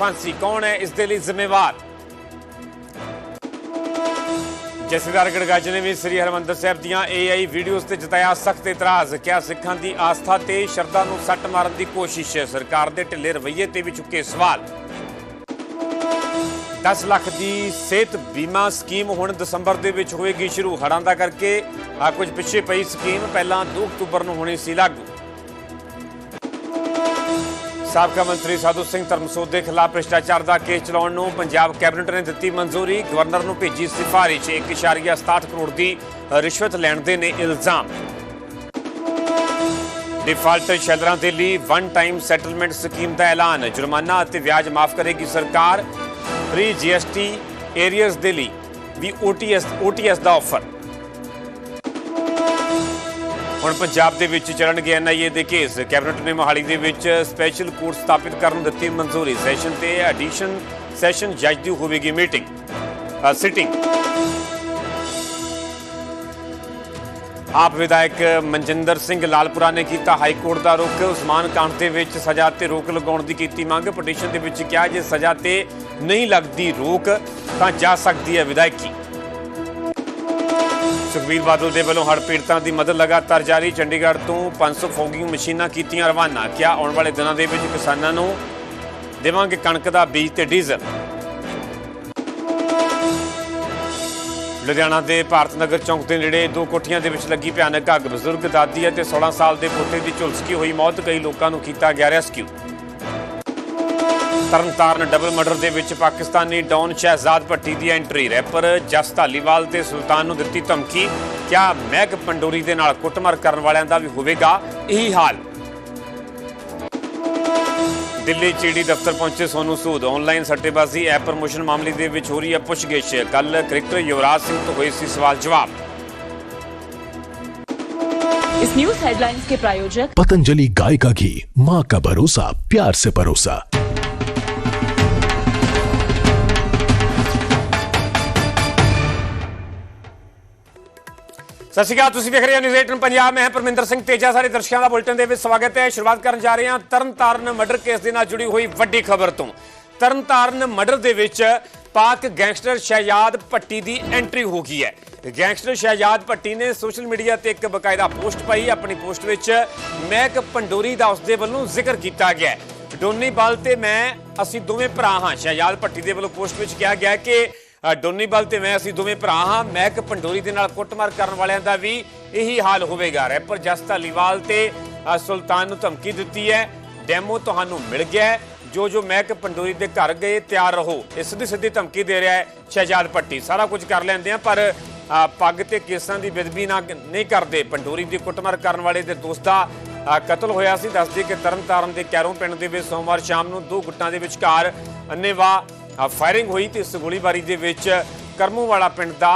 ਫਾਂਸੀ ਕੌਣ ਹੈ? ਇਸ ਦੇ ਲਈ ਜ਼ਿੰਮੇਵਾਰ। ਜਥੇਦਾਰ ਗੜਗਾਜ ਨੇ ਵੀ ਸ੍ਰੀ ਹਰਮੰਦਰ ਸਾਹਿਬ ਦੀਆਂ AI ਵੀਡੀਓਜ਼ ਤੇ ਜਤਾਇਆ ਸਖਤ ਇਤਰਾਜ਼, ਕਿਹਾ ਸਿੱਖਾਂ ਦੀ ਆਸਥਾ ਤੇ ਸ਼ਰਧਾ ਨੂੰ ਸੱਟ ਮਾਰਨ ਦੀ ਕੋਸ਼ਿਸ਼ ਹੈ ਸਰਕਾਰ ਦੇ ਢਿੱਲੇ ਰਵੱਈਏ ਤੇ ਵੀ ਚੁੱਕੇ ਸਵਾਲ। 10 ਲੱਖ ਦੀ ਸਿਹਤ ਬੀਮਾ ਸਕੀਮ ਹੁਣ ਦਸੰਬਰ ਦੇ ਵਿੱਚ ਹੋਏਗੀ ਸ਼ੁਰੂ। ਹੜ੍ਹਾਂ ਦਾ ਕਰਕੇ ਆ ਕੁਝ ਪਿੱਛੇ ਪਈ ਸਕੀਮ ਪਹਿਲਾਂ 2 ਅਕਤੂਬਰ ਨੂੰ ਹੋਣੀ ਸੀ ਲਾਗੂ। ਸਾਬਕਾ ਮੰਤਰੀ ਸਾਧੂ ਸਿੰਘ ਧਰਮਸੋਤ ਦੇ ਖਿਲਾਫ ਭ੍ਰਿਸ਼ਟਾਚਾਰ ਦਾ ਕੇਸ ਚਲਾਉਣ ਨੂੰ ਪੰਜਾਬ ਕੈਬਨਿਟ ਨੇ ਦਿੱਤੀ ਮਨਜ਼ੂਰੀ। ਗਵਰਨਰ ਨੂੰ ਭੇਜੀ ਸਿਫਾਰਿਸ਼। 1.67 ਕਰੋੜ ਦੀ ਰਿਸ਼ਵਤ ਲੈਣ ਦੇ ਨੇ ਇਲਜ਼ਾਮ। ਡਿਫਾਲਟਰ ਸ਼ੈਲਰਾਂ ਦੇ ਲਈ ਵਨ ਟਾਈਮ ਸੈਟਲਮੈਂਟ ਸਕੀਮ ਦਾ ਐਲਾਨ। ਜੁਰਮਾਨਾ ਅਤੇ ਵਿਆਜ ਮਾਫ ਕਰੇਗੀ ਸਰਕਾਰ। ਫ੍ਰੀ ਜੀਐਸਟੀ ਏਰੀਅਰਸ ਦੇ ਲਈ ਵੀ ਓਟੀਐਸ ਓਟੀਐਸ ਦਾ ਆਫਰ ਹੁਣ ਪੰਜਾਬ ਦੇ ਵਿੱਚ ਚੱਲਣਗੇ ਐਨਆਈਏ ਦੇ ਕੇਸ। ਕੈਬਨਿਟ ਨੇ ਮੋਹਾਲੀ ਦੇ ਵਿੱਚ ਸਪੈਸ਼ਲ ਕੋਰਟ ਸਥਾਪਿਤ ਕਰਨ ਨੂੰ ਦਿੱਤੀ ਮਨਜ਼ੂਰੀ। ਸੈਸ਼ਨ ਤੇ ਐਡੀਸ਼ਨ ਸੈਸ਼ਨ ਜੱਜ ਦੀ ਹੋਵੇਗੀ ਮੀਟਿੰਗ ਸਿਟਿੰਗ ਆਪ ਵਿਧਾਇਕ ਮਨਜਿੰਦਰ ਸਿੰਘ ਲਾਲਪੁਰਾ ਨੇ ਕੀਤਾ ਹਾਈ ਕੋਰਟ ਦਾ ਰੁਖ। ਉਸਮਾਨ ਕਾਂਡ ਦੇ ਵਿੱਚ ਸਜ਼ਾ ਤੇ ਰੋਕ ਲਗਾਉਣ ਦੀ ਕੀਤੀ ਮੰਗ। ਪਟੀਸ਼ਨ ਦੇ ਵਿੱਚ ਕਿਹਾ ਜੇ ਸਜ਼ਾ ਤੇ ਨਹੀਂ ਲੱਗਦੀ ਰੋਕ, ਤਾਂ ਜਾ ਸਕਦੀ ਹੈ ਵਿਧਾਇਕੀ। ਸੁਖਬੀਰ ਬਾਦਲ ਦੇ ਵੱਲੋਂ ਹੜ੍ਹ ਪੀੜਤਾਂ ਦੀ ਮਦਦ ਲਗਾਤਾਰ ਜਾਰੀ। ਚੰਡੀਗੜ੍ਹ ਤੋਂ 500 ਫੋਗਿੰਗ ਮਸ਼ੀਨਾਂ ਕੀਤੀਆਂ ਰਵਾਨਾ। ਕਿਹਾ ਆਉਣ ਵਾਲੇ ਦਿਨਾਂ ਦੇ ਵਿੱਚ ਕਿਸਾਨਾਂ ਨੂੰ ਦੇਵਾਂਗੇ ਕਣਕ ਦਾ ਬੀਜ ਤੇ ਡੀਜ਼ਲ। ਲੁਧਿਆਣਾ ਦੇ ਭਾਰਤ ਨਗਰ ਚੌਂਕ ਦੇ ਨੇੜੇ ਦੋ ਕੋਠੀਆਂ ਦੇ ਵਿੱਚ ਲੱਗੀ ਭਿਆਨਕ ਅੱਗ। ਬਜ਼ੁਰਗ ਦਾਦੀ ਅਤੇ 16 ਸਾਲ ਦੇ ਪੋਤੇ ਦੀ ਝੁਲਸਕੀ ਹੋਈ ਮੌਤ। ਕਈ ਲੋਕਾਂ ਨੂੰ ਕੀਤਾ ਗਿਆ ਰੈਸਕਿਊ। ਤਰਨਤਾਰਨ ਡਬਲ ਮਰਡਰ ਦੇ ਵਿੱਚ ਪਾਕਿਸਤਾਨੀ ਡੌਨ ਸ਼ਹਿਜ਼ਾਦ ਭੱਟੀ ਦੀ ਐਂਟਰੀ ਰੈਪਰ ਜਸ ਧਾਲੀਵਾਲ ਤੇ ਸੁਲਤਾਨ ਨੂੰ ਦਿੱਤੀ ਧਮਕੀ ਕਿਹਾ ਮੈਗ ਪੰਡੋਰੀ ਦੇ ਨਾਲ ਕੁੱਟਮਾਰ ਕਰਨ ਵਾਲਿਆਂ ਦਾ ਵੀ ਹੋਵੇਗਾ ਇਹੀ ਹਾਲ ਦਿੱਲੀ ਚੀਡੀ ਦਫ਼ਤਰ ਪਹੁੰਚੇ ਸੋਨੂ ਸੂਦ ਆਨਲਾਈਨ ਸੱਟੇਬਾਜ਼ੀ ਐਪ ਪ੍ਰਮੋਸ਼ਨ ਮਾਮਲੇ ਦੇ ਵਿੱਚ ਹੋ ਰਹੀ ਹੈ ਪੁੱਛਗਿੱਛ ਕੱਲ ਕ੍ਰਿਕਟਰ ਯੁਵਰਾਜ ਸਿੰਘ ਤੋਂ ਹੋਈ ਸੀ ਸਵਾਲ ਜਵਾਬ इस न्यूज हेडलाइंस के प्रायोजक पतंजलि गाय का घी माँ का भरोसा प्यार से परोसा ਸਤਿ ਸ਼੍ਰੀ ਅਕਾਲ, ਤੁਸੀਂ ਵੇਖ ਰਹੇ ਹੋ ਨਿਊਜ਼ 18 ਪੰਜਾਬ। ਮੈਂ ਹਾਂ ਪਰਮਿੰਦਰ ਸਿੰਘ ਤੇਜਾ। ਸਾਰੇ ਦਰਸ਼ਕਾਂ ਦਾ ਬੁਲਟਨ ਦੇ ਵਿੱਚ ਸਵਾਗਤ ਹੈ। ਸ਼ੁਰੂਆਤ ਕਰਨ ਜਾ ਰਹੇ ਹਾਂ ਤਰਨਤਾਰਨ ਮਰਡਰ ਕੇਸ ਦੇ ਨਾਲ ਜੁੜੀ ਹੋਈ ਵੱਡੀ ਖਬਰ ਤੋਂ। ਤਰਨਤਾਰਨ ਮਰਡਰ ਦੇ ਵਿੱਚ ਪਾਕ ਗੈਂਗਸਟਰ ਸ਼ਹਿਜਾਦ ਭੱਟੀ ਦੀ ਐਂਟਰੀ ਹੋ ਗਈ ਹੈ। ਗੈਂਗਸਟਰ ਸ਼ਹਿਜਾਦ ਭੱਟੀ ਨੇ ਸੋਸ਼ਲ ਮੀਡੀਆ ਤੇ ਇੱਕ ਬਕਾਇਦਾ ਪੋਸਟ ਪਾਈ। ਆਪਣੀ ਪੋਸਟ ਵਿੱਚ ਮਹਿਕ ਪੰਡੋਰੀ ਦਾ ਉਸਦੇ ਵੱਲੋਂ ਜ਼ਿਕਰ ਕੀਤਾ ਗਿਆ ਡੋਨੀ ਬਲ ਤੇ ਮੈਂ, ਅਸੀਂ ਦੋਵੇਂ ਭਰਾ ਹਾਂ। ਸ਼ਹਿਜਾਦ ਭੱਟੀ ਦੇ ਵੱਲੋਂ ਪੋਸਟ ਵਿੱਚ ਕਿਹਾ ਗਿਆ ਕਿ ਅ, ਤੇ ਮੈਂ ਅਸੀਂ ਦੋਵੇਂ ਭਰਾ ਹਾਂ। ਮਹਿਕ ਪੰਡੋਰੀ ਦੇ ਨਾਲ ਕੁੱਟਮਾਰ ਕਰਨ ਵਾਲਿਆਂ ਦਾ ਵੀ ਇਹੀ ਹਾਲ ਹੋਵੇਗਾ। ਰੈਪਰ ਜਸ ਧਾਲੀਵਾਲ ਤੇ ਸੁਲਤਾਨ ਨੂੰ ਧਮਕੀ ਦਿੱਤੀ ਹੈ। ਡੈਮੋ ਤੁਹਾਨੂੰ ਮਿਲ ਗਿਆ ਜੋ ਜੋ ਮਹਿਕ ਪੰਡੋਰੀ ਦੇ ਘਰ ਗਏ ਤਿਆਰ ਰਹੋ। ਇਹ ਸਿੱਧੀ ਸਿੱਧੀ ਧਮਕੀ ਦੇ ਰਿਹਾ ਹੈ ਸ਼ਹਿਜਾਦ ਭੱਟੀ। ਸਾਰਾ ਕੁਝ ਕਰ ਲੈਂਦੇ ਆ ਪਰ ਪੱਗ ਤੇ ਕੇਸਾਂ ਦੀ ਬੇਦਬੀ ਨਾ ਨਹੀਂ ਕਰਦੇ। ਪੰਡੋਰੀ ਦੀ ਕੁੱਟਮਾਰ ਕਰਨ ਵਾਲੇ ਦੇ ਦੋਸਤ ਦਾ ਕਤਲ ਹੋਇਆ ਸੀ। ਦੱਸਦੇ ਕਿ ਤਰਨਤਾਰਨ ਦੇ ਕੈਰੋਂ ਪਿੰਡ ਦੇ ਵਿੱਚ ਸੋਮਵਾਰ ਸ਼ਾਮ ਨੂੰ ਦੋ ਗੁੱਟਾਂ ਦੇ ਵਿਚਕਾਰ ਅੰਨੇਵਾ ਫਾਇਰਿੰਗ ਹੋਈ ਤੇ ਇਸ ਗੋਲੀਬਾਰੀ ਦੇ ਵਿੱਚ ਕਰਮੂਵਾਲਾ ਪਿੰਡ ਦਾ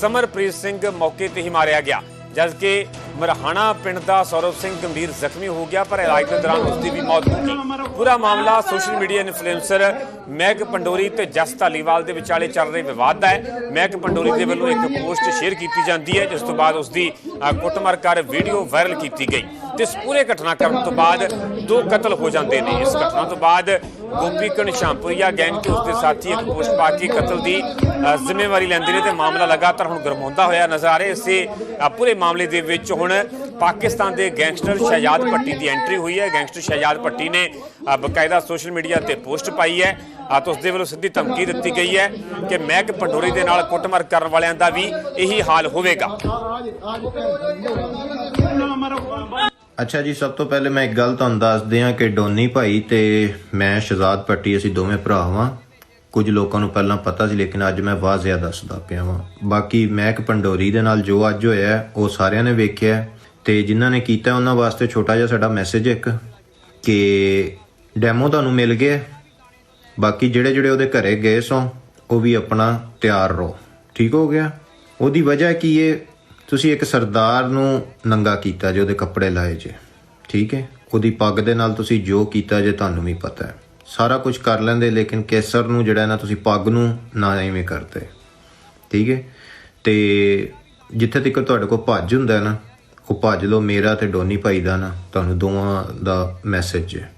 ਸਮਰਪ੍ਰੀਤ ਸਿੰਘ ਮੌਕੇ ਤੇ ਹੀ ਮਾਰਿਆ ਗਿਆ। ਜਦਕਿ ਮਰਹਾਣਾ ਪਿੰਡ ਦਾ ਸੌਰਵ ਸਿੰਘ ਗੰਭੀਰ ਜ਼ਖਮੀ ਹੋ ਗਿਆ, ਪਰ ਇਲਾਜ ਦੇ ਦੌਰਾਨ ਉਸ ਦੀ ਵੀ ਮੌਤ ਹੋ ਗਈ। ਪੂਰਾ ਮਾਮਲਾ ਸੋਸ਼ਲ ਮੀਡੀਆ ਇਨਫਲੂਐਂਸਰ ਮੈਗ ਪੰਡੋਰੀ ਤੇ ਜਸ ਧਾਲੀਵਾਲ ਦੇ ਵਿਚਾਲੇ ਚੱਲ ਰਹੇ ਵਿਵਾਦ ਦਾ ਹੈ। ਮੈਗ ਪੰਡੋਰੀ ਦੇ ਵੱਲੋਂ ਇੱਕ ਪੋਸਟ ਸ਼ੇਅਰ ਕੀਤੀ ਜਾਂਦੀ ਹੈ, ਜਿਸ ਤੋਂ ਬਾਅਦ ਉਸ ਦੀ ਕੁੱਟਮਾਰ ਕਰ ਵੀਡੀਓ ਵਾਇਰਲ ਕੀਤੀ ਗਈ। ਤੇ ਇਸ ਪੂਰੇ ਘਟਨਾਕ੍ਰਮ ਤੋਂ ਬਾਅਦ ਦੋ ਕਤਲ ਹੋ ਜਾਂਦੇ ਨੇ। ਇਸ ਘਟਨਾ ਤੋਂ ਬਾਅਦ ਗੋਪੀ ਕਣ ਸ਼ਾਮਪੁਰੀਆ ਗੈਂਗ ਤੇ ਉਸਦੇ ਸਾਥੀ ਇੱਕ ਪੋਸਟ ਪਾ ਕੇ ਕਤਲ ਦੀ ਜ਼ਿੰਮੇਵਾਰੀ ਲੈਂਦੇ ਨੇ ਤੇ ਮਾਮਲਾ ਲਗਾਤਾਰ ਹੁਣ ਗਰਮਾਉਂਦਾ ਹੋਇਆ ਨਜ਼ਰ ਆ ਰਿਹਾ ਇਸੇ ਪੂਰੇ ਮਾਮਲੇ ਦੇ ਵਿੱਚ ਹੁਣ ਪਾਕਿਸਤਾਨ ਦੇ ਗੈਂਗਸਟਰ ਸ਼ਹਿਜਾਦ ਭੱਟੀ ਦੀ ਐਂਟਰੀ ਹੋਈ ਹੈ। ਗੈਂਗਸਟਰ ਸ਼ਹਿਜਾਦ ਭੱਟੀ ਨੇ ਬਕਾਇਦਾ ਸੋਸ਼ਲ ਮੀਡੀਆ ਤੇ ਪੋਸਟ ਪਾਈ ਹੈ। ਆ ਤਾਂ ਉਸਦੇ ਵੱਲੋਂ ਸਿੱਧੀ ਧਮਕੀ ਦਿੱਤੀ ਗਈ ਹੈ ਕਿ ਮੈਕ ਪੰਡੋਰੀ ਦੇ ਨਾਲ ਕੁੱਟਮਾਰ ਕਰਨ ਵਾਲਿਆਂ ਦਾ ਵੀ ਇਹੀ ਹਾਲ ਹੋਵੇਗਾ। ਅੱਛਾ ਜੀ, ਸਭ ਤੋਂ ਪਹਿਲੇ ਮੈਂ ਇੱਕ ਗੱਲ ਤੁਹਾਨੂੰ ਦੱਸ ਦਿਆਂ ਕਿ ਡੋਨੀ ਭਾਈ ਤੇ ਮੈਂ ਸ਼ਹਿਜਾਦ ਪੱਟੀ ਅਸੀਂ ਦੋਵੇਂ ਭਰਾ ਹਾਂ ਕੁਝ ਲੋਕਾਂ ਨੂੰ ਪਹਿਲਾਂ ਪਤਾ ਸੀ, ਲੇਕਿਨ ਅੱਜ ਮੈਂ ਵਾਜ਼ਿਆ ਦੱਸਦਾ ਪਿਆ ਵਾਂ। ਬਾਕੀ ਮੈਕ ਪੰਡੋਰੀ ਦੇ ਨਾਲ ਜੋ ਅੱਜ ਹੋਇਆ, ਉਹ ਸਾਰਿਆਂ ਨੇ ਵੇਖਿਆ ਹੈ। ਤੇ ਜਿਨ੍ਹਾਂ ਨੇ ਕੀਤਾ ਉਹਨਾਂ ਵਾਸਤੇ ਛੋਟਾ ਜਿਹਾ ਸਾਡਾ ਮੈਸੇਜ ਇੱਕ ਕਿ ਡੈਮੋ ਤੁਹਾਨੂੰ ਮਿਲ ਗਿਆ ਬਾਕੀ ਜਿਹੜੇ ਜਿਹੜੇ ਉਹਦੇ ਘਰੇ ਗਏ ਸੋ, ਉਹ ਵੀ ਆਪਣਾ ਤਿਆਰ ਰਹੋ। ਠੀਕ ਹੋ ਗਿਆ? ਉਹਦੀ ਵਜ੍ਹਾ ਕੀ ਹੈ ਤੁਸੀਂ ਇੱਕ ਸਰਦਾਰ ਨੂੰ ਨੰਗਾ ਕੀਤਾ ਜੇ, ਉਹਦੇ ਕੱਪੜੇ ਲਾਏ ਜੇ। ਠੀਕ ਹੈ? ਉਹਦੀ ਪੱਗ ਦੇ ਨਾਲ ਤੁਸੀਂ ਜੋ ਕੀਤਾ ਜੇ, ਤੁਹਾਨੂੰ ਵੀ ਪਤਾ ਹੈ। ਸਾਰਾ ਕੁਝ ਕਰ ਲੈਂਦੇ, ਲੇਕਿਨ ਕੇਸਰ ਨੂੰ ਜਿਹੜਾ ਨਾ ਤੁਸੀਂ ਪੱਗ ਨੂੰ ਨਾ ਐਵੇਂ ਕਰਦੇ। ਠੀਕ ਹੈ? ਤੇ ਜਿੱਥੇ ਤੱਕ ਤੁਹਾਡੇ ਕੋਲ ਭੱਜ ਹੁੰਦਾ ਨਾ, ਉਹ ਭੱਜ ਲਓ ਮੇਰਾ ਤੇ ਡੋਨੀ ਭਾਈ ਦਾ ਨਾ, ਤੁਹਾਨੂੰ ਦੋਵਾਂ ਦਾ ਮੈਸੇਜ ਹੈ।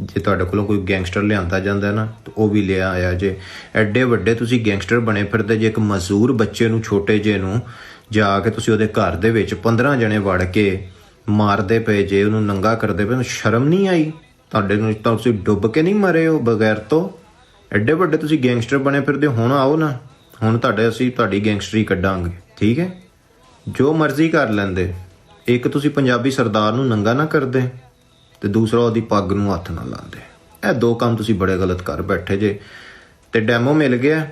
ਜੇ ਤੁਹਾਡੇ ਕੋਲੋਂ ਕੋਈ ਗੈਂਗਸਟਰ ਲਿਆਂਦਾ ਜਾਂਦਾ ਨਾ, ਤਾਂ ਉਹ ਵੀ ਲਿਆ ਆਇਆ ਜੇ। ਐਡੇ ਵੱਡੇ ਤੁਸੀਂ ਗੈਂਗਸਟਰ ਬਣੇ ਫਿਰਦੇ, ਜੇ ਇੱਕ ਮਜ਼ਦੂਰ ਬੱਚੇ ਨੂੰ, ਛੋਟੇ ਜੇ ਨੂੰ ਜਾ ਕੇ ਤੁਸੀਂ ਉਹਦੇ ਘਰ ਦੇ ਵਿੱਚ 15 ਜਣੇ ਵੜ ਕੇ ਮਾਰਦੇ ਪਏ, ਜੇ ਉਹਨੂੰ ਨੰਗਾ ਕਰਦੇ ਪਏ, ਉਹਨੂੰ ਸ਼ਰਮ ਨਹੀਂ ਆਈ? ਤੁਹਾਡੇ ਨੂੰ ਤਾਂ ਤੁਸੀਂ ਡੁੱਬ ਕੇ ਨਹੀਂ ਮਰੇ ਹੋ ਬਗੈਰ ਤੋਂ। ਐਡੇ ਵੱਡੇ ਤੁਸੀਂ ਗੈਂਗਸਟਰ ਬਣੇ ਫਿਰਦੇ ਹੋ, ਹੁਣ ਆਓ ਨਾ। ਹੁਣ ਤੁਹਾਡੇ ਅਸੀਂ ਤੁਹਾਡੀ ਗੈਂਗਸਟਰੀ ਕੱਢਾਂਗੇ ਠੀਕ ਹੈ? ਜੋ ਮਰਜ਼ੀ ਕਰ ਲੈਂਦੇ। ਇੱਕ ਤੁਸੀਂ ਪੰਜਾਬੀ ਸਰਦਾਰ ਨੂੰ ਨੰਗਾ ਨਾ ਕਰਦੇ ਤੇ ਦੂਸਰਾ ਉਹਦੀ ਪੱਗ ਨੂੰ ਹੱਥ ਨਾ ਲਾਉਂਦੇ। ਇਹ ਦੋ ਕੰਮ ਤੁਸੀਂ ਬੜੇ ਗਲਤ ਕਰ ਬੈਠੇ ਜੇ। ਤੇ ਡੈਮੋ ਮਿਲ ਗਿਆ।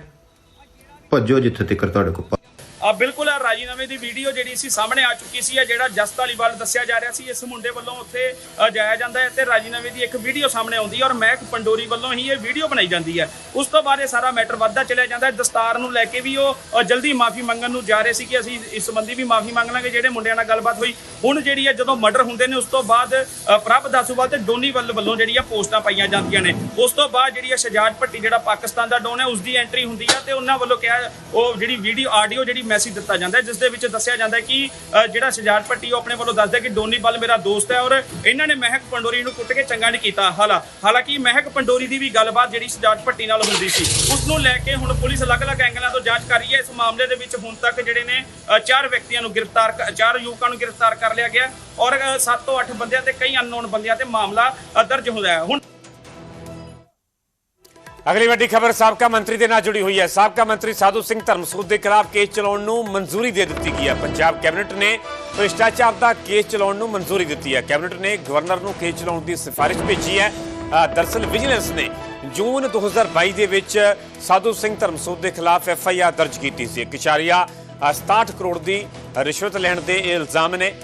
ਭੱਜੋ ਜਿੱਥੇ ਤੱਕ ਤੁਹਾਡੇ ਕੋਲ ਆ ਬਿਲਕੁਲ ਆ ਰਾਜੀਨਾਮੇ ਦੀ ਵੀਡੀਓ ਜਿਹੜੀ ਸੀ ਸਾਹਮਣੇ ਆ ਚੁੱਕੀ ਸੀ, ਆ ਜਿਹੜਾ ਜਸਤ ਵਾਲੀਵਾਲ ਦੱਸਿਆ ਜਾ ਰਿਹਾ ਸੀ, ਇਸ ਮੁੰਡੇ ਵੱਲੋਂ ਉੱਥੇ ਜਾਇਆ ਜਾਂਦਾ ਹੈ ਤੇ ਰਾਜੀਨਾਮੇ ਦੀ ਇੱਕ ਵੀਡੀਓ ਸਾਹਮਣੇ ਆਉਂਦੀ ਹੈ ਔਰ ਮਹਿਕ ਪੰਡੋਰੀ ਵੱਲੋਂ ਹੀ ਇਹ ਵੀਡੀਓ ਬਣਾਈ ਜਾਂਦੀ ਹੈ। ਉਸ ਤੋਂ ਬਾਅਦ ਇਹ ਸਾਰਾ ਮੈਟਰ ਵੱਧਦਾ ਚਲਿਆ ਜਾਂਦਾ ਹੈ। ਦਸਤਾਰ ਨੂੰ ਲੈ ਕੇ ਵੀ ਉਹ ਜਲਦੀ ਮਾਫੀ ਮੰਗਣ ਨੂੰ ਜਾ ਰਹੇ ਸੀ ਕਿ ਅਸੀਂ ਇਸ ਸੰਬੰਧੀ ਵੀ ਮਾਫੀ ਮੰਗ ਲਾਂਗੇ। ਜਿਹੜੇ ਮੁੰਡਿਆਂ ਨਾਲ ਗੱਲਬਾਤ ਹੋਈ, ਹੁਣ ਜਿਹੜੀ ਹੈ ਜਦੋਂ ਮਰਡਰ ਹੁੰਦੇ ਨੇ ਉਸ ਤੋਂ ਬਾਅਦ ਪ੍ਰਭ ਦਾਸੂਵਾਲ ਤੇ ਡੋਨੀ ਵੱਲ ਵੱਲੋਂ ਜਿਹੜੀ ਆ ਪੋਸਟਾਂ ਪਾਈਆਂ ਜਾਂਦੀਆਂ ਨੇ। ਉਸ ਤੋਂ ਬਾਅਦ ਜਿਹੜੀ ਆ ਸ਼ਜਾਦ ਭੱਟੀ, ਜਿਹੜਾ ਪਾਕਿਸਤਾਨ ਦਾ ਡੋਨ ਹੈ ਉਸ ਦੀ ਐਂਟਰੀ ਹੁੰਦੀ ਆ ਤੇ ਉਹਨਾਂ ਵੱਲੋਂ ਕਿਹਾ, ਉਹ ਜਿਹੜੀ ਵੀਡੀਓ, ਆਡੀਓ ਜਿਹੜੀ ਮੈਸੇਜ ਦਿੱਤਾ ਜਾਂਦਾ ਹੈ ਜਿਸ ਦੇ ਵਿੱਚ ਦੱਸਿਆ ਜਾਂਦਾ ਹੈ ਕਿ ਜਿਹੜਾ ਸ਼ਜਾਦ ਭੱਟੀ, ਉਹ ਆਪਣੇ ਵੱਲੋਂ ਦੱਸਦਾ ਕਿ ਡੋਨੀ ਵੱਲ ਮੇਰਾ ਦੋਸਤ ਹੈ ਔਰ ਇਹਨਾਂ ਨੇ ਮਹਿਕ ਪੰਡੋਰੀ ਨੂੰ ਕੁੱਟ ਕੇ ਚੰਗਾ ਨਹੀਂ ਕੀਤਾ। ਹਾਲਾ, ਹਾਲਾਂਕਿ ਮਹਿਕ ਪੰਡੋਰੀ ਦੀ ਵੀ ਗੱਲਬਾਤ ਜਿਹੜੀ ਸ਼ਜਾਦ ਭੱਟੀ ਨਾਲ ਹੁੰਦੀ ਸੀ ਉਸ ਨੂੰ ਲੈ ਕੇ ਹੁਣ ਪੁਲਿਸ ਅਲੱਗ-ਅਲੱਗ ਐਂਗਲਾਂ ਤੋਂ ਜਾਂਚ ਕਰ ਰਹੀ ਹੈ। ਇਸ ਮਾਮਲੇ ਦੇ ਵਿੱਚ ਹੁਣ ਤੱਕ ਜਿਹੜੇ ਨੇ ਚਾਰ ਵਿਅਕਤੀਆਂ ਨੂੰ ਗ੍ਰਿਫਤਾਰ ਚਾਰ ਯੁਵਕਾਂ ਨੂੰ ਗ੍ਰਿਫਤਾਰ ਕਰ ਲਿਆ ਗਿਆ ਔਰ 7 ਤੋਂ 8 ਬੰਦਿਆਂ ਤੇ ਕਈ ਅਨਨੋਨ ਬੰਦਿਆਂ ਤੇ ਮਾਮਲਾ ਦਰਜ ਹੋਇਆ ਹੈ। ਹੁਣ ਅਗਲੀ ਵੱਡੀ ਖਬਰ ਸਾਬਕਾ ਮੰਤਰੀ ਦੇ ਨਾਲ ਜੁੜੀ ਹੋਈ ਹੈ। ਸਾਬਕਾ ਮੰਤਰੀ ਸਾਧੂ ਸਿੰਘ ਧਰਮਸੂਦ ਦੇ ਖਿਲਾਫ ਕੇਸ ਚਲਾਉਣ ਨੂੰ ਮਨਜ਼ੂਰੀ ਦੇ ਦਿੱਤੀ ਗਈ ਹੈ। ਪੰਜਾਬ ਕੈਬਨਿਟ ਨੇ ਭ੍ਰਿਸ਼ਟਾਚਾਰ ਦਾ ਕੇਸ ਚਲਾਉਣ ਨੂੰ ਮਨਜ਼ੂਰੀ ਦਿੱਤੀ ਹੈ। ਕੈਬਨਿਟ ਨੇ ਗਵਰਨਰ ਨੂੰ ਕੇਸ ਚਲਾਉਣ ਦੀ ਸਿਫਾਰਿਸ਼ ਭੇਜੀ ਹੈ। ਅ, ਦਰਅਸਲ ਵਿਜੀਲੈਂਸ ਨੇ ਜੂਨ 2022 ਦੇ ਵਿੱਚ ਸਾਧੂ ਸਿੰਘ ਧਰਮਸੂਦ ਦੇ ਖਿਲਾਫ ਐਫ ਆਈ ਆਰ ਦਰਜ ਕੀਤੀ ਸੀ। ਇੱਕ ਇਸ਼ਾਰੀਆ 67 ਕਰੋੜ ਦੀ ਰਿਸ਼ਵਤ ਲੈਣ ਦੇ ਇਹ ਇਲਜ਼ਾਮ ਨੇ।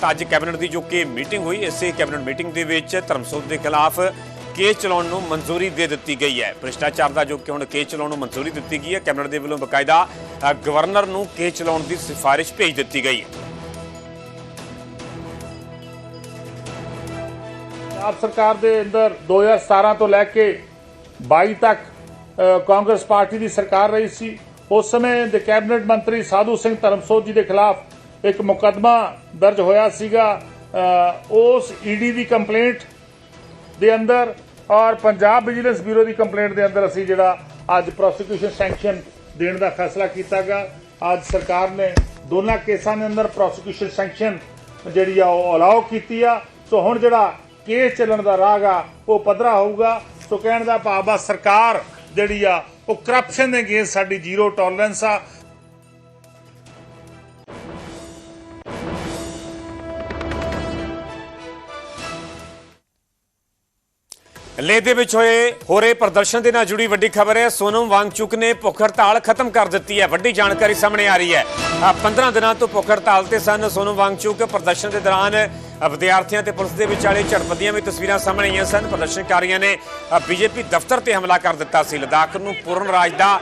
ਤਾਂ ਅੱਜ ਕੈਬਨਿਟ ਦੀ ਜੋ ਕਿ ਮੀਟਿੰਗ ਹੋਈ ਇਸੇ ਕੈਬਨਿਟ ਮੀਟਿੰਗ ਦੇ ਵਿੱਚ ਧਰਮਸੂਦ ਦੇ ਖਿਲਾਫ ਕੇਸ ਚਲਾਉਣ ਨੂੰ ਮਨਜ਼ੂਰੀ ਦੇ ਦਿੱਤੀ ਗਈ ਹੈ। ਭ੍ਰਿਸ਼ਟਾਚਾਰ ਦਾ ਜੋ ਕਿ ਹੁਣ ਕੇਸ ਚਲਾਉਣ ਨੂੰ ਮਨਜ਼ੂਰੀ ਦਿੱਤੀ ਗਈ ਹੈ ਕੈਬਨਿਟ ਦੇ ਵੱਲੋਂ ਬਕਾਇਦਾ ਗਵਰਨਰ ਨੂੰ ਕੇਸ ਚਲਾਉਣ ਦੀ ਸਿਫਾਰਿਸ਼ ਭੇਜ ਦਿੱਤੀ ਗਈ ਹੈ। ਆਪ ਸਰਕਾਰ ਦੇ ਅੰਦਰ 2017 ਤੋਂ ਲੈ ਕੇ 22 ਤੱਕ ਕਾਂਗਰਸ ਪਾਰਟੀ ਦੀ ਸਰਕਾਰ ਰਹੀ ਸੀ। ਉਸ ਸਮੇਂ ਦੇ ਕੈਬਨਿਟ ਮੰਤਰੀ ਸਾਧੂ ਸਿੰਘ ਧਰਮਸੋਤ ਜੀ ਦੇ ਖਿਲਾਫ ਇੱਕ ਮੁਕੱਦਮਾ ਦਰਜ ਹੋਇਆ ਸੀਗਾ। ਅ, ਉਸ ਈਡੀ ਦੀ ਕੰਪਲੇਂਟ ਦੇ ਅੰਦਰ ਔਰ ਪੰਜਾਬ ਵਿਜੀਲੈਂਸ ਬਿਊਰੋ ਦੀ ਕੰਪਲੇਂਟ ਦੇ ਅੰਦਰ ਅਸੀਂ ਜਿਹੜਾ ਅੱਜ ਪ੍ਰੋਸੀਕਿਊਸ਼ਨ ਸੈਂਕਸ਼ਨ ਦੇਣ ਦਾ ਫੈਸਲਾ ਕੀਤਾ ਗਿਆ ਅੱਜ ਸਰਕਾਰ ਨੇ ਦੋਨਾਂ ਕੇਸਾਂ ਦੇ ਅੰਦਰ ਪ੍ਰੋਸੀਕਿਊਸ਼ਨ ਸੈਂਕਸ਼ਨ ਜਿਹੜੀ ਆ ਉਹ ਅਲਾਉ ਕੀਤੀ ਆ। ਸੋ ਹੁਣ ਜਿਹੜਾ ਕੇਸ ਚੱਲਣ ਦਾ ਰਾਹ ਆ ਉਹ ਪੱਧਰਾ ਹੋਊਗਾ। ਸੋ ਕਹਿਣ ਦਾ ਭਾਵ ਆ, ਸਰਕਾਰ ਜਿਹੜੀ ਆ, ਉਹ ਕਰਪਸ਼ਨ ਦੇ ਅਗੇਂਸਟ ਸਾਡੀ ਜ਼ੀਰੋ ਟੋਲਰੈਂਸ ਆ। ਲੇਹ ਦੇ ਵਿੱਚ ਹੋਏ ਹੋ ਰਹੇ ਪ੍ਰਦਰਸ਼ਨ ਦੇ ਨਾਲ ਜੁੜੀ ਵੱਡੀ ਖਬਰ ਹੈ। ਸੋਨਮ ਵਾਂਗਚੁਕ ਨੇ ਭੁੱਖ ਹੜਤਾਲ ਖਤਮ ਕਰ ਦਿੱਤੀ ਹੈ। ਵੱਡੀ ਜਾਣਕਾਰੀ ਸਾਹਮਣੇ ਆ ਰਹੀ ਹੈ। ਆਹ 15 ਦਿਨਾਂ ਤੋਂ ਭੁੱਖ ਹੜਤਾਲ ਤੇ ਸਨ ਸੋਨਮ ਵਾਂਗਚੁਕ। ਪ੍ਰਦਰਸ਼ਨ ਦੇ ਦੌਰਾਨ ਵਿਦਿਆਰਥੀਆਂ ਤੇ ਪੁਲਿਸ ਦੇ ਵਿਚਾਲੇ ਝੜਪ ਦੀਆਂ ਵੀ ਤਸਵੀਰਾਂ ਸਾਹਮਣੇ ਆਈਆਂ ਸਨ। ਪ੍ਰਦਰਸ਼ਨਕਾਰੀਆਂ ਨੇ ਬੀਜੇਪੀ ਦਫ਼ਤਰ ਤੇ ਹਮਲਾ ਕਰ ਦਿੱਤਾ ਸੀ। ਲਦਾਖ ਨੂੰ ਪੂਰਨ ਰਾਜ ਦਾ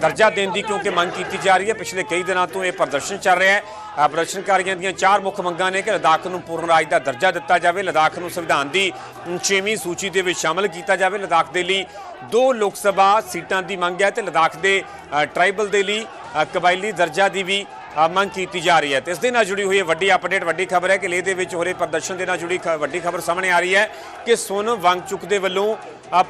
ਦਰਜਾ ਦੇਣ ਦੀ ਕਿਉਂਕਿ ਮੰਗ ਕੀਤੀ ਜਾ ਰਹੀ ਹੈ। ਪਿਛਲੇ ਕਈ ਦਿਨਾਂ ਤੋਂ ਇਹ ਪ੍ਰਦਰਸ਼ਨ ਚੱਲ ਰਿਹਾ ਹੈ। ਪ੍ਰਦਰਸ਼ਨਕਾਰੀਆਂ ਦੀਆਂ ਚਾਰ ਮੁੱਖ ਮੰਗਾਂ ਨੇ ਕਿ ਲਦਾਖ ਨੂੰ ਪੂਰਨ ਰਾਜ ਦਾ ਦਰਜਾ ਦਿੱਤਾ ਜਾਵੇ। ਲਦਾਖ ਨੂੰ ਸੰਵਿਧਾਨ ਦੀ 6ਵੀਂ ਸੂਚੀ ਦੇ ਵਿੱਚ ਸ਼ਾਮਲ ਕੀਤਾ ਜਾਵੇ। ਲਦਾਖ ਦੇ ਲਈ ਦੋ ਲੋਕ ਸਭਾ ਸੀਟਾਂ ਦੀ ਮੰਗ ਹੈ ਤੇ ਲਦਾਖ ਦੇ ਅਹ, ਟ੍ਰਾਈਬਲ ਦੇ ਲਈ ਕਬਾਇਲੀ ਦਰਜਾ ਦੀ ਵੀ ਮੰਗ ਕੀਤੀ ਜਾ ਰਹੀ ਹੈ। ਤੇ ਇਸ ਦੇ ਨਾਲ ਜੁੜੀ ਹੋਈ ਹੈ ਵੱਡੀ ਅਪਡੇਟ ਵੱਡੀ ਖਬਰ ਹੈ ਕਿ ਲੇਹ ਦੇ ਵਿੱਚ ਹੋ ਰਹੇ ਪ੍ਰਦਰਸ਼ਨ ਦੇ ਨਾਲ ਜੁੜੀ ਖ- ਵੱਡੀ ਖਬਰ ਸਾਹਮਣੇ ਆ ਰਹੀ ਹੈ ਕਿ ਸੋਨਮ ਵਾਂਗਚੁਕ ਦੇ ਵੱਲੋਂ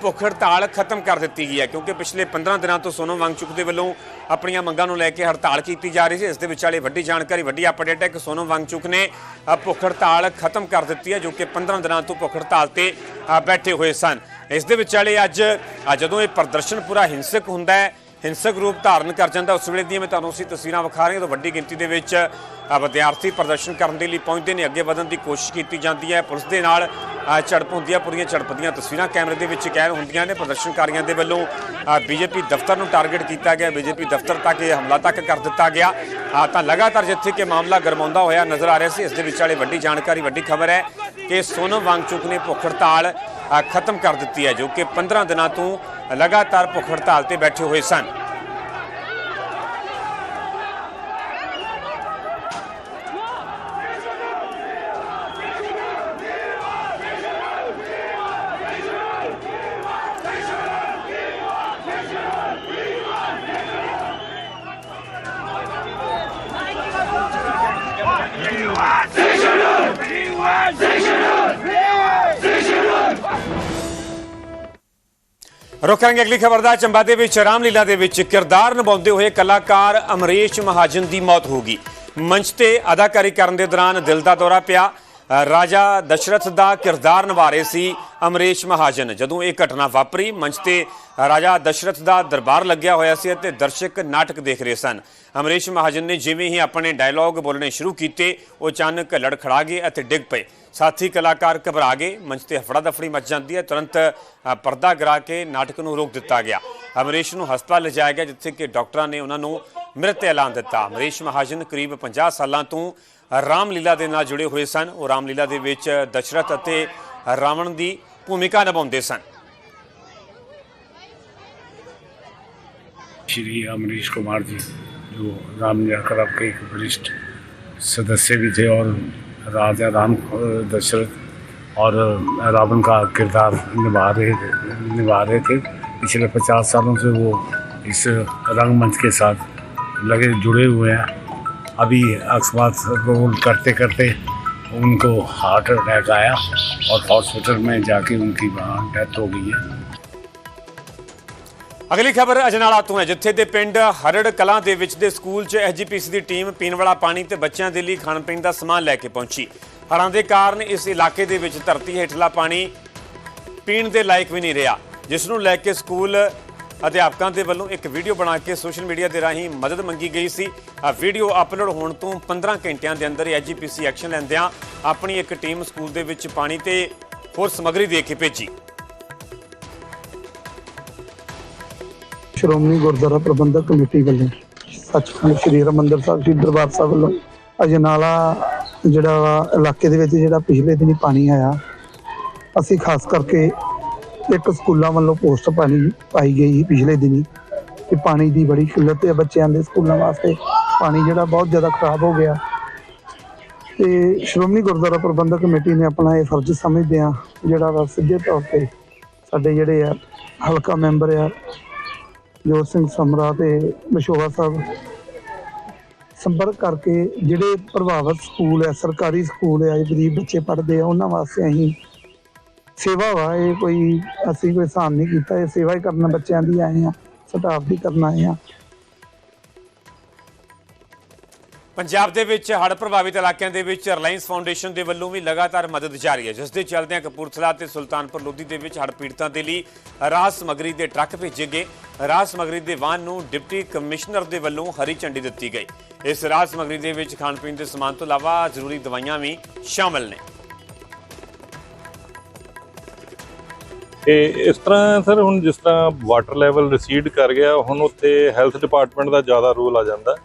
ਭੁੱਖ ਹੜਤਾਲ ਖਤਮ ਕਰ ਦਿੱਤੀ ਗਈ ਹੈ ਕਿਉਂਕਿ ਪਿਛਲੇ 15 ਦਿਨਾਂ ਤੋਂ ਸੋਨਮ ਵਾਂਗਚੁਕ ਦੇ ਵੱਲੋਂ ਆਪਣੀਆਂ ਮੰਗਾਂ ਨੂੰ ਲੈ ਕੇ ਹੜਤਾਲ ਕੀਤੀ ਜਾ ਰਹੀ ਸੀ। ਇਸ ਦੇ ਵਿਚਾਲੇ ਵੱਡੀ ਜਾਣਕਾਰੀ, ਵੱਡੀ ਅਪਡੇਟ ਹੈ ਕਿ ਸੋਨਮ ਵਾਂਗਚੁਕ ਨੇ ਭੁੱਖ ਹੜਤਾਲ ਖਤਮ ਕਰ ਦਿੱਤੀ ਹੈ ਜੋ ਕਿ 15 ਦਿਨਾਂ ਤੋਂ ਭੁੱਖ ਹੜਤਾਲ ਤੇ ਬੈਠੇ ਹੋਏ ਸਨ। ਇਸ ਦੇ ਵਿਚਾਲੇ ਅੱਜ ਅੱਜ ਜਦੋਂ ਇਹ ਪ੍ਰਦਰਸ਼ਨ ਪੂਰਾ ਹਿੰਸਕ ਹੁੰਦਾ ਹੈ ਹਿੰਸਕ ਰੂਪ ਧਾਰਨ ਕਰ ਜਾਂਦਾ। ਉਸ ਵੇਲੇ ਦੀਆਂ ਮੈਂ ਤੁਹਾਨੂੰ ਅਸੀਂ ਤਸਵੀਰਾਂ ਵਿਖਾ ਰਹੇ ਹਾਂ। ਤਾਂ ਵੱਡੀ ਗਿਣਤੀ ਦੇ ਵਿੱਚ ਵਿਦਿਆਰਥੀ ਪ੍ਰਦਰਸ਼ਨ ਕਰਨ ਦੇ ਲਈ ਪਹੁੰਚਦੇ ਨੇ। ਅੱਗੇ ਵਧਣ ਦੀ ਕੋਸ਼ਿਸ਼ ਕੀਤੀ ਜਾਂਦੀ ਹੈ। ਪੁਲਿਸ ਦੇ ਨਾਲ ਝੜਪ ਹੁੰਦੀ ਹੈ ਪੂਰੀਆਂ ਝੜਪ ਦੀਆਂ ਤਸਵੀਰਾਂ ਕੈਮਰੇ ਦੇ ਵਿੱਚ ਕੈਦ ਹੁੰਦੀਆਂ ਨੇ ਪ੍ਰਦਰਸ਼ਨਕਾਰੀਆਂ ਦੇ ਵੱਲੋਂ। ਬੀਜੇਪੀ ਦਫ਼ਤਰ ਨੂੰ ਟਾਰਗੇਟ ਕੀਤਾ ਗਿਆ, ਬੀਜੇਪੀ ਦਫ਼ਤਰ ਤੱਕ ਇਹ ਹਮਲਾ ਤੱਕ ਕਰ ਦਿੱਤਾ ਗਿਆ। ਤਾਂ ਲਗਾਤਾਰ ਜਿੱਥੇ ਕਿ ਮਾਮਲਾ ਗਰਮਾਉਂਦਾ ਹੋਇਆ ਨਜ਼ਰ ਆ ਰਿਹਾ ਸੀ, ਇਸ ਦੇ ਵਿਚਾਲੇ ਵੱਡੀ ਜਾਣਕਾਰੀ, ਵੱਡੀ ਖਬਰ ਹੈ ਕਿ ਸੋਨਮ ਵਾਂਗਚੁਕ ਨੇ ਭੁੱਖ ਹੜਤਾਲ ਖਤਮ ਕਰ ਦਿੱਤੀ ਹੈ, ਜੋ ਕਿ 15 ਦਿਨਾਂ ਤੋਂ ਲਗਾਤਾਰ ਭੁੱਖ ਹੜਤਾਲ ਤੇ ਬੈਠੇ ਹੋਏ ਸਨ। ਰੁਕ ਕਰਾਂਗੇ ਅਗਲੀ ਖਬਰ ਦਾ ਚੰਬਾ ਦੇ ਵਿੱਚ, ਰਾਮਲੀਲਾ ਦੇ ਵਿੱਚ ਕਿਰਦਾਰ ਨਿਭਾਉਂਦੇ ਹੋਏ ਕਲਾਕਾਰ ਅਮਰੀਸ਼ ਮਹਾਜਨ ਦੀ ਮੌਤ ਹੋ ਗਈ। ਮੰਚ ਤੇ ਅਦਾਕਾਰੀ ਕਰਨ ਦੇ ਦੌਰਾਨ ਦਿਲ ਦਾ ਦੌਰਾ ਪਿਆ। ਰਾਜਾ ਦਸ਼ਰਥ ਦਾ ਕਿਰਦਾਰ ਨਿਭਾ ਰਹੇ ਸੀ। ਅਮਰੇਸ਼ ਮਹਾਜਨ, ਜਦੋਂ ਇਹ ਘਟਨਾ ਵਾਪਰੀ, ਮੰਚ ਤੇ ਰਾਜਾ ਦਸ਼ਰਥ ਦਾ ਦਰਬਾਰ ਲੱਗਿਆ ਹੋਇਆ ਸੀ ਅਤੇ ਦਰਸ਼ਕ ਨਾਟਕ ਦੇਖ ਰਹੇ ਸਨ। ਅਮਰੀਸ਼ ਮਹਾਜਨ ਨੇ ਜਿਵੇਂ ਹੀ ਆਪਣੇ ਡਾਇਲੌਗ ਬੋਲਣੇ ਸ਼ੁਰੂ ਕੀਤੇ, ਉਹ ਅਚਾਨਕ ਲੜਖੜਾ ਗਏ ਅਤੇ ਡਿੱਗ ਪਏ। ਸਾਥੀ ਕਲਾਕਾਰ ਘਬਰਾ ਗਏ, ਮੰਚ ਤੇ ਹਫੜਾ ਦਫੜੀ ਮਚ ਜਾਂਦੀ ਹੈ, ਤੁਰੰਤ ਪਰਦਾ ਗਿਰਾ ਕੇ ਨਾਟਕ ਨੂੰ ਰੋਕ ਦਿੱਤਾ ਗਿਆ। ਅਮਰੀਸ਼ ਨੂੰ ਹਸਪਤਾਲ ਲਿਜਾਇਆ ਗਿਆ, ਜਿੱਥੇ ਕਿ ਡਾਕਟਰਾਂ ਨੇ ਉਹਨਾਂ ਨੂੰ ਮ੍ਰਿਤ ਐਲਾਨ ਦਿੱਤਾ। ਅਮਰੀਸ਼ ਮਹਾਜਨ ਕਰੀਬ 50 ਸਾਲਾਂ ਤੋਂ ਰਾਮਲੀਲਾ ਦੇ ਨਾਲ ਜੁੜੇ ਹੋਏ ਸਨ। ਉਹ ਰਾਮਲੀਲਾ ਦੇ ਵਿੱਚ ਦਸ਼ਰਥ ਅਤੇ ਰਾਵਣ ਦੀ भूमिका निभाते सन श्री अमरीश कुमार जी, जो राम क्लब के एक वरिष्ठ सदस्य भी थे और राजा राम दशरथ और रावण का किरदार निभा रहे निभा रहे थे। पिछले पचास सालों से वो इस रंगमंच के साथ लगे, जुड़े हुए हैं। अभी अक्सर रोल करते करते उनको हार्ट अटैक आया और हॉस्पिटल में जाके उनकी वहाँ डेथ हो गई है ਅਗਲੀ ਖਬਰ ਅਜਨਾਲਾ ਤੋਂ ਹੈ ਜਿੱਥੇ ਦੇ ਪਿੰਡ ਹਰੜ ਕਲਾਂ ਦੇ ਵਿੱਚ ਦੇ ਸਕੂਲ 'ਚ ਐਸਜੀਪੀਸੀ ਦੀ ਟੀਮ ਪੀਣ ਵਾਲਾ ਪਾਣੀ ਤੇ ਬੱਚਿਆਂ ਦੇ ਲਈ ਖਾਣ ਪੀਣ ਦਾ ਸਮਾਨ ਲੈ ਕੇ ਪਹੁੰਚੀ ਹੜ੍ਹਾਂ ਦੇ ਕਾਰਨ ਇਸ ਇਲਾਕੇ ਦੇ ਵਿੱਚ ਧਰਤੀ ਹੇਠਲਾ ਪਾਣੀ ਪੀਣ ਦੇ ਲਾਇਕ ਵੀ ਨਹੀਂ ਰਿਹਾ ਜਿਸ ਨੂੰ ਲੈ ਕੇ ਸਕੂਲ ਅਧਿਆਪਕਾਂ ਦੇ ਵੱਲੋਂ ਇੱਕ ਵੀਡੀਓ ਬਣਾ ਕੇ ਸੋਸ਼ਲ ਮੀਡੀਆ ਦੇ ਰਾਹੀਂ ਮਦਦ ਮੰਗੀ ਗਈ ਸੀ। ਆ ਵੀਡੀਓ ਅਪਲੋਡ ਹੋਣ ਤੋਂ 15 ਘੰਟਿਆਂ ਦੇ ਅੰਦਰ ਐਸਜੀਪੀਸੀ ਐਕਸ਼ਨ ਲੈਂਦਿਆਂ ਆਪਣੀ ਇੱਕ ਟੀਮ ਸਕੂਲ ਦੇ ਵਿੱਚ ਪਾਣੀ ਤੇ ਹੋਰ ਸਮੱਗਰੀ ਦੇ ਕੇ ਭੇਜੀ। ਸ਼੍ਰੋਮਣੀ ਗੁਰਦੁਆਰਾ ਪ੍ਰਬੰਧਕ ਕਮੇਟੀ ਵੱਲੋਂ ਸੱਚਖੰਡ ਸ੍ਰੀ ਹਰਿਮੰਦਰ ਸਾਹਿਬ, ਸ੍ਰੀ ਦਰਬਾਰ ਸਾਹਿਬ ਵੱਲੋਂ ਅਜਨਾਲਾ ਜਿਹੜਾ ਵਾ ਇਲਾਕੇ ਦੇ ਵਿੱਚ ਜਿਹੜਾ ਪਿਛਲੇ ਦਿਨੀ ਪਾਣੀ ਆਇਆ, ਅਸੀਂ ਖਾਸ ਕਰਕੇ ਇੱਕ ਸਕੂਲਾਂ ਵੱਲੋਂ ਪੋਸਟ ਪਾਣੀ ਪਾਈ ਗਈ ਸੀ ਪਿਛਲੇ ਦਿਨੀ ਕਿ ਪਾਣੀ ਦੀ ਬੜੀ ਕਿੱਲਤ ਹੈ ਬੱਚਿਆਂ ਦੇ ਸਕੂਲਾਂ ਵਾਸਤੇ। ਪਾਣੀ ਜਿਹੜਾ ਬਹੁਤ ਜ਼ਿਆਦਾ ਖਰਾਬ ਹੋ ਗਿਆ। ਤੇ ਸ਼੍ਰੋਮਣੀ ਗੁਰਦੁਆਰਾ ਪ੍ਰਬੰਧਕ ਕਮੇਟੀ ਨੇ ਆਪਣਾ ਇਹ ਫਰਜ਼ ਸਮਝਦੇ ਆ ਜਿਹੜਾ ਵਾ ਸਿੱਧੇ ਤੌਰ ਤੇ ਸਾਡੇ ਜਿਹੜੇ ਆ ਹਲਕਾ ਮੈਂਬਰ ਆ, ਜੋਤ ਸਿੰਘ ਸਮਰਾ ਤੇ ਮਸ਼ੋਵਾ ਸਾਹਿਬ, ਸੰਪਰਕ ਕਰਕੇ ਜਿਹੜੇ ਪ੍ਰਭਾਵਿਤ ਸਕੂਲ ਹੈ, ਸਰਕਾਰੀ ਸਕੂਲ ਹੈ ਗਰੀਬ ਬੱਚੇ ਪੜ੍ਹਦੇ ਆ, ਉਹਨਾਂ ਵਾਸਤੇ ਅਸੀਂ ਸੇਵਾ ਵਾ, ਇਹ ਕੋਈ ਅਸੀਂ ਕੋਈ ਸਾਨ ਨਹੀਂ ਕੀਤਾ, ਇਹ ਸੇਵਾ ਹੀ ਕਰਨ ਬੱਚਿਆਂ ਦੀ ਆਏ ਆ, ਸਟਾਫ ਦੀ ਕਰਨ ਆਏ ਆ। ਪੰਜਾਬ ਦੇ ਵਿੱਚ ਹੜ੍ਹ ਪ੍ਰਭਾਵਿਤ ਇਲਾਕਿਆਂ ਦੇ ਵਿੱਚ ਰਿਲਾਇੰਸ ਫਾਊਂਡੇਸ਼ਨ ਦੇ ਵੱਲੋਂ ਵੀ ਲਗਾਤਾਰ ਮਦਦ ਜਾਰੀ ਹੈ, ਜਿਸ ਦੇ ਚੱਲਦਿਆਂ ਕਪੂਰਥਲਾ ਤੇ ਸੁਲਤਾਨਪੁਰ ਲੋਧੀ ਦੇ ਵਿੱਚ ਹੜ੍ਹ ਪੀੜਤਾਂ ਦੇ ਲਈ ਰਾਹਤ ਸਮੱਗਰੀ ਦੇ ਟਰੱਕ ਭੇਜੇ ਗਏ। ਰਾਹਤ ਸਮੱਗਰੀ ਦੇ ਵਾਹਨ ਨੂੰ ਡਿਪਟੀ ਕਮਿਸ਼ਨਰ ਦੇ ਵੱਲੋਂ ਹਰੀ ਝੰਡੀ ਦਿੱਤੀ ਗਈ। ਇਸ ਰਾਹਤ ਸਮੱਗਰੀ ਦੇ ਵਿੱਚ ਖਾਣ ਪੀਣ ਦੇ ਸਮਾਨ ਤੋਂ ਇਲਾਵਾ ਜ਼ਰੂਰੀ ਦਵਾਈਆਂ ਵੀ ਸ਼ਾਮਲ ਨੇ। ਤੇ ਇਸ ਤਰ੍ਹਾਂ ਸਰ, ਹੁਣ ਜਿਸ ਤਰ੍ਹਾਂ ਵਾਟਰ ਲੈਵਲ ਰਿਸੀਡ ਕਰ ਗਿਆ, ਹੁਣ ਉੱਥੇ ਹੈਲਥ ਡਿਪਾਰਟਮੈਂਟ ਦਾ ਜ਼ਿਆਦਾ ਰੋਲ ਆ ਜਾਂਦਾ।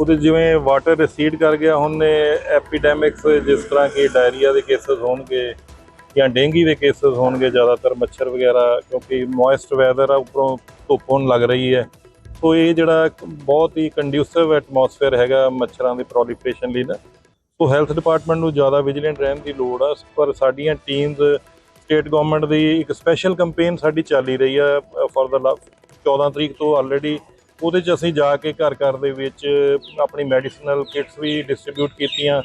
ਉਹਦੇ ਜਿਵੇਂ ਵਾਟਰ ਰਿਸੀਡ ਕਰ ਗਿਆ, ਹੁਣ ਐਪੀਡੈਮਿਕਸ ਜਿਸ ਤਰ੍ਹਾਂ ਕਿ ਡਾਇਰੀਆ ਦੇ ਕੇਸਸ ਹੋਣਗੇ ਜਾਂ ਡੇਂਗੀ ਦੇ ਕੇਸਸ ਹੋਣਗੇ ਜ਼ਿਆਦਾਤਰ, ਮੱਛਰ ਵਗੈਰਾ, ਕਿਉਂਕਿ ਮੋਇਸਟ ਵੈਦਰ ਆ, ਉੱਪਰੋਂ ਧੁੱਪ ਹੋਣ ਲੱਗ ਰਹੀ ਹੈ। ਸੋ ਇਹ ਜਿਹੜਾ ਬਹੁਤ ਹੀ ਕੰਡਿਊਸਿਵ ਐਟਮੋਸਫੇਅਰ ਹੈਗਾ ਮੱਛਰਾਂ ਦੀ ਪ੍ਰੋਲੀਫਰੇਸ਼ਨ ਲਈ ਨਾ। ਸੋ ਹੈਲਥ ਡਿਪਾਰਟਮੈਂਟ ਨੂੰ ਜ਼ਿਆਦਾ ਵਿਜੀਲੈਂਟ ਰਹਿਣ ਦੀ ਲੋੜ ਆ, ਪਰ ਸਾਡੀਆਂ ਟੀਮਸ ਸਟੇਟ ਗਵਰਨਮੈਂਟ ਦੀ ਇੱਕ ਸਪੈਸ਼ਲ ਕੈਂਪੇਨ ਸਾਡੀ ਚੱਲੀ ਰਹੀ ਆ ਫॉर ਦਾ 14 ਤਰੀਕ ਤੋਂ ਆਲਰੇਡੀ ਉਹਦੇ 'ਚ ਅਸੀਂ ਜਾ ਕੇ ਘਰ ਘਰ ਦੇ ਵਿੱਚ ਆਪਣੀ ਮੈਡੀਸਨਲ ਕਿਟਸ ਵੀ ਡਿਸਟ੍ਰੀਬਿਊਟ ਕੀਤੀਆਂ।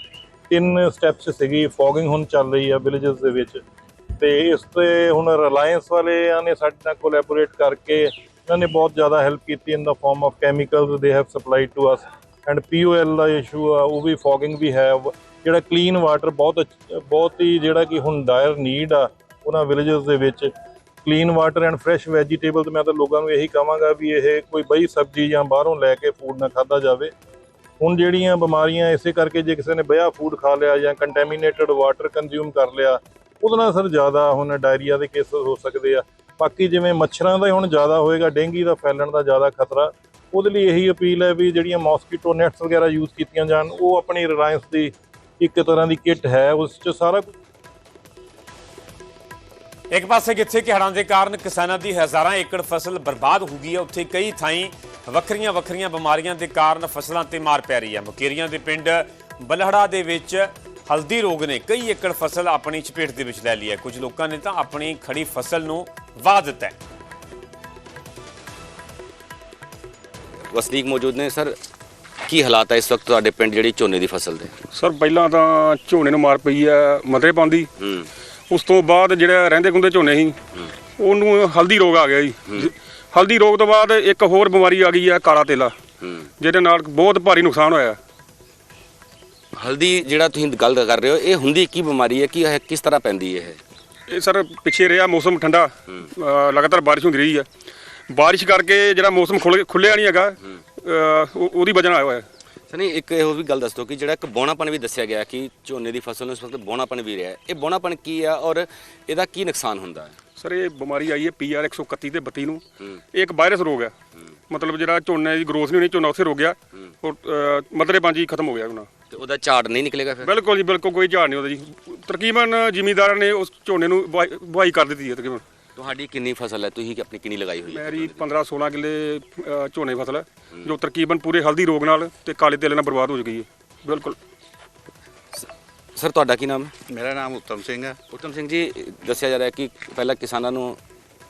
ਤਿੰਨ ਸਟੈਪਸ ਸੀਗੀ ਫੋਗਿੰਗ ਹੁਣ ਚੱਲ ਰਹੀ ਆ ਵਿਲੇजेस ਦੇ ਵਿੱਚ। ਤੇ ਇਸ ਤੇ ਹੁਣ ਰਿਲਾਇੰਸ ਵਾਲਿਆਂ ਨੇ ਸਾਡੇ ਨਾਲ ਕੋਲੈਬੋਰੇਟ ਕਰਕੇ ਇਹਨਾਂ ਨੇ ਬਹੁਤ ਜ਼ਿਆਦਾ ਹੈਲਪ ਕੀਤੀ in the form of chemicals they have supply to us and POL the issue ਆ, ਉਹ ਵੀ ਫੋਗਿੰਗ ਵੀ ਹੈ। ਜਿਹੜਾ ਕਲੀਨ ਵਾਟਰ ਬਹੁਤ ਬਹੁਤ ਹੀ ਜਿਹੜਾ ਕਿ ਹੁਣ ਡਾਇਰ ਨੀਡ ਆ ਉਹਨਾਂ ਵਿਲੇजेस ਦੇ ਵਿੱਚ clean water and fresh vegetables ਮੈਂ ਤਾਂ ਲੋਕਾਂ ਨੂੰ ਇਹੀ ਕਹਾਂਗਾ ਵੀ ਇਹ ਕੋਈ ਬਈ ਸਬਜ਼ੀ ਜਾਂ ਬਾਹਰੋਂ ਲੈ ਕੇ ਫੂਡ ਨਾ ਖਾਦਾ ਜਾਵੇ। ਹੁਣ ਜਿਹੜੀਆਂ ਬਿਮਾਰੀਆਂ ਇਸੇ ਕਰਕੇ ਜੇ ਕਿਸੇ ਨੇ ਬਿਹਾ ਫੂਡ ਖਾ ਲਿਆ ਜਾਂ ਕੰਟੈਮੀਨੇਟਡ ਵਾਟਰ ਕੰਜ਼ਿਊਮ ਕਰ ਲਿਆ, ਉਹਦੇ ਨਾਲ ਸਰ ਜ਼ਿਆਦਾ ਹੁਣ ਡਾਇਰੀਆ ਦੇ ਕੇਸਸ ਹੋ ਸਕਦੇ ਆ। ਬਾਕੀ ਜਿਵੇਂ ਮੱਛਰਾਂ ਦਾ ਹੁਣ ਜ਼ਿਆਦਾ ਹੋਏਗਾ, ਡੇਂਗੀ ਦਾ ਫੈਲਣ ਦਾ ਜ਼ਿਆਦਾ ਖਤਰਾ, ਉਹਦੇ ਲਈ ਇਹੀ ਅਪੀਲ ਹੈ ਵੀ ਜਿਹੜੀਆਂ ਮੌਸਕੀਟੋ ਨੈਟਸ ਵਗੈਰਾ ਯੂਜ਼ ਕੀਤੀਆਂ ਜਾਣ, ਉਹ ਆਪਣੀ ਰਿਲਾਇੰਸ ਦੀ ਇੱਕ ਤਰ੍ਹਾਂ ਦੀ ਕਿੱਟ ਹੈ, ਉਸ 'ਚ ਸਾਰਾ ਕੁਝ ਇੱਕ ਪਾਸੇ ਜਿੱਥੇ ਕਿ ਹੜ੍ਹਾਂ ਦੇ ਕਾਰਨ ਕਿਸਾਨਾਂ ਦੀ ਹਜ਼ਾਰਾਂ ਏਕੜ ਫਸਲ ਬਰਬਾਦ ਹੋ ਗਈ ਹੈ ਉੱਥੇ ਕਈ ਥਾਈਂ ਵੱਖਰੀਆਂ ਵੱਖਰੀਆਂ ਬਿਮਾਰੀਆਂ ਦੇ ਕਾਰਨ ਫਸਲਾਂ ਤੇ ਮਾਰ ਪੈ ਰਹੀ ਹੈ। ਮੁਕੇਰੀਆਂ ਦੇ ਪਿੰਡ ਬਲਹੜਾ ਦੇ ਵਿੱਚ ਹਲਦੀ ਰੋਗ ਨੇ ਕਈ ਏਕੜ ਫਸਲ ਆਪਣੀ ਚਪੇਟ ਦੇ ਵਿੱਚ ਲੈ ਲਈ ਹੈ। ਕੁਝ ਲੋਕਾਂ ਨੇ ਤਾਂ ਆਪਣੀ ਖੜੀ ਫਸਲ ਨੂੰ ਵਾਹ ਦਿੱਤਾ ਹੈ। ਵਸਨੀਕ ਮੌਜੂਦ ਨੇ ਸਰ ਕੀ ਹਾਲਾਤ ਹੈ ਇਸ ਵਕਤ ਤੁਹਾਡੇ ਪਿੰਡ ਜਿਹੜੀ ਝੋਨੇ ਦੀ ਫਸਲ ਦੇ? ਸਰ ਪਹਿਲਾਂ ਤਾਂ ਝੋਨੇ ਨੂੰ ਮਾਰ ਪਈ ਆ ਮਤਰੇ ਪਾਉਂਦੀ। ਹੂੰ। ਉਸ ਤੋਂ ਬਾਅਦ ਜਿਹੜਾ ਰਹਿੰਦੇ ਖੁੰਦੇ ਝੋਨੇ ਸੀ ਉਹਨੂੰ ਹਲਦੀ ਰੋਗ ਆ ਗਿਆ ਜੀ। ਹਲਦੀ ਰੋਗ ਤੋਂ ਬਾਅਦ ਇੱਕ ਹੋਰ ਬਿਮਾਰੀ ਆ ਗਈ ਹੈ ਕਾਲਾ ਤੇਲਾ। ਜਿਹਦੇ ਨਾਲ ਬਹੁਤ ਭਾਰੀ ਨੁਕਸਾਨ ਹੋਇਆ। ਹਲਦੀ ਜਿਹੜਾ ਤੁਸੀਂ ਗੱਲ ਕਰ ਰਹੇ ਹੋ ਇਹ ਹੁੰਦੀ ਕੀ ਬਿਮਾਰੀ ਹੈ? ਕੀ ਹੈ ਕਿਸ ਤਰ੍ਹਾਂ ਪੈਂਦੀ ਹੈ ਇਹ? ਇਹ ਸਰ ਪਿੱਛੇ ਰਿਹਾ ਮੌਸਮ ਠੰਡਾ। ਲਗਾਤਾਰ ਬਾਰਿਸ਼ ਹੁੰਦੀ ਰਹੀ ਹੈ ਬਾਰਿਸ਼ ਕਰਕੇ ਜਿਹੜਾ ਮੌਸਮ ਖੁੱਲ ਖੁੱਲਿਆ ਨਹੀਂ ਹੈਗਾ ਉਹਦੀ ਵਜ੍ਹਾ ਨਾਲ ਆਇਆ ਹੋਇਆ। ਸਨੀ ਇੱਕ ਇਹ ਵੀ ਗੱਲ ਦੱਸ ਦਿਓ ਕਿ ਜਿਹੜਾ ਇੱਕ ਬੋਨਾਪਣ ਵੀ ਦੱਸਿਆ ਗਿਆ ਕਿ ਝੋਨੇ ਦੀ ਫਸਲ ਨੂੰ ਇਸ ਵਕਤ ਬੋਨਾਪਣ ਵੀ ਰਿਹਾ ਹੈ। ਇਹ ਬੋਨਾਪਣ ਕੀ ਆ ਔਰ ਇਹਦਾ ਕੀ ਨੁਕਸਾਨ ਹੁੰਦਾ ਹੈ? ਸਰ ਇਹ ਬਿਮਾਰੀ ਆਈ ਹੈ ਪੀਆਰ 131 ਤੇ 32 ਨੂੰ। ਇਹ ਇੱਕ ਵਾਇਰਸ ਰੋਗ ਹੈ। ਮਤਲਬ ਜਿਹੜਾ ਝੋਨੇ ਦੀ ਗਰੋਥ ਨਹੀਂ ਹੋਣੀ ਝੋਨਾ ਉੱਥੇ ਰੁਕ ਗਿਆ। ਔਰ ਅ, ਮਤਰੇ ਪੰਜੀ ਖਤਮ ਹੋ ਗਿਆ ਉਹਨਾਂ ਤੇ ਉਹਦਾ ਝਾੜ ਨਹੀਂ ਨਿਕਲੇਗਾ ਫਿਰ? ਬਿਲਕੁਲ ਜੀ ਬਿਲਕੁਲ ਕੋਈ ਝਾੜ ਨਹੀਂ ਉਹਦਾ ਜੀ। ਤਕਰੀਬਨ ਜ਼ਿਮੀਂਦਾਰਾਂ ਨੇ ਉਸ ਝੋਨੇ ਨੂੰ ਬੁਆਈ ਬੁਆਈ ਕਰ ਦਿੱਤੀ ਹੈ ਤਕਰੀਬਨ। ਤੁਹਾਡੀ ਕਿੰਨੀ ਫਸਲ ਹੈ? ਤੁਸੀਂ ਆਪਣੀ ਕਿੰਨੀ ਲਗਾਈ ਹੋਈ ਹੈ? ਮੇਰੀ 15 16 ਕਿੱਲੇ ਅ, ਝੋਨੇ ਦੀ ਫਸਲ ਹੈ ਜੋ ਤਕਰੀਬਨ ਪੂਰੇ ਹਲਦੀ ਰੋਗ ਨਾਲ ਤੇ ਕਾਲੇ ਤੇਲ ਨਾਲ ਬਰਬਾਦ ਹੋ ਚੁੱਕੀ ਹੈ। ਬਿਲਕੁਲ। ਸਰ ਤੁਹਾਡਾ ਕੀ ਨਾਮ ਹੈ? ਮੇਰਾ ਨਾਮ ਉੱਤਮ ਸਿੰਘ ਹੈ। ਉੱਤਮ ਸਿੰਘ ਜੀ ਦੱਸਿਆ ਜਾ ਰਿਹਾ ਕਿ ਪਹਿਲਾਂ ਕਿਸਾਨਾਂ ਨੂੰ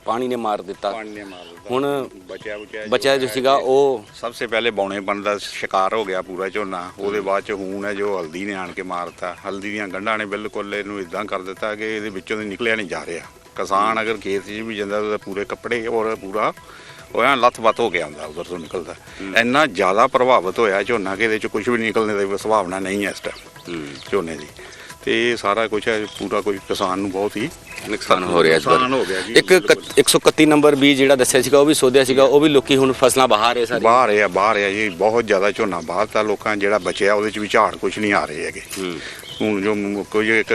ਪਾਣੀ ਨੇ ਮਾਰ ਦਿੱਤਾ। ਪਾਣੀ ਨੇ ਮਾਰ ਦਿੱਤਾ। ਹੁਣ ਬਚਿਆ ਬਚਿਆ ਬਚਿਆ ਜੋ ਸੀਗਾ ਉਹ ਸਭ ਤੋਂ ਪਹਿਲੇ ਬੌਣੇਪਣ ਦਾ ਸ਼ਿਕਾਰ ਹੋ ਗਿਆ ਪੂਰਾ ਝੋਨਾ। ਉਹਦੇ ਬਾਅਦ ਚ ਹੂਣ ਹੈ ਜੋ ਹਲਦੀ ਨੇ ਆਣ ਕੇ ਮਾਰਤਾ ਹਲਦੀ ਦੀਆਂ ਗੰਢਾਂ ਨੇ ਬਿਲਕੁਲ ਇਹਨੂੰ ਇਦਾਂ ਕਰ ਦਿੱਤਾ ਕਿ ਇਹਦੇ ਵਿੱਚੋਂ ਦੀ ਨਿਕਲਿਆ ਨਹੀਂ ਜਾ ਰਿਹਾ। ਕਿਸਾਨ ਅਗਰ ਖੇਤ 'ਚ ਵੀ ਜਾਂਦਾ ਤਾਂ ਪੂਰੇ ਕੱਪੜੇ ਔਰ ਪੂਰਾ ਉਹ ਐਂ ਲੱਥ-ਬੱਥ ਹੋ ਕੇ ਆਉਂਦਾ ਉਧਰ ਤੋਂ ਨਿਕਲਦਾ। ਇੰਨਾ ਜ਼ਿਆਦਾ ਪ੍ਰਭਾਵਿਤ ਹੋਇਆ ਝੋਨਾ ਕਿ ਇਹਦੇ 'ਚ ਕੁਝ ਵੀ ਨਿਕਲਣੇ ਦੀ ਸੰਭਾਵਨਾ ਨਹੀਂ ਹੈ ਇਸ ਟਾਈਮ ਝੋਨੇ ਦੀ। ਤੇ ਇਹ ਸਾਰਾ ਕੁਝ ਹੈ ਪੂਰਾ ਕੋਈ ਕਿਸਾਨ ਨੂੰ ਬਹੁਤ ਹੀ ਨੁਕਸਾਨ ਹੋ ਰਿਹਾ ਇਸ ਵਾਰ। ਹੋ ਗਿਆ ਇੱਕ ਕ- 131 ਨੰਬਰ ਬੀਜ ਜਿਹੜਾ ਦੱਸਿਆ ਸੀਗਾ ਉਹ ਵੀ ਸੋਧਿਆ ਸੀਗਾ ਉਹ ਵੀ ਲੋਕੀ ਹੁਣ ਫਸਲਾਂ ਬਾਹਰ ਹੈ ਸਾਰੀ। ਬਾਹਰ ਆ ਬਾਹਰ ਆ ਜੀ ਬਹੁਤ ਜ਼ਿਆਦਾ ਝੋਨਾ ਬਾਹਰ ਤਾਂ ਲੋਕਾਂ ਜਿਹੜਾ ਬਚਿਆ ਉਹਦੇ ਚ ਵੀ ਝਾੜ ਕੁਝ ਨਹੀਂ ਆ ਰਹੇ ਹੈਗੇ। ਜੋ ਕੁਝ ਇੱਕ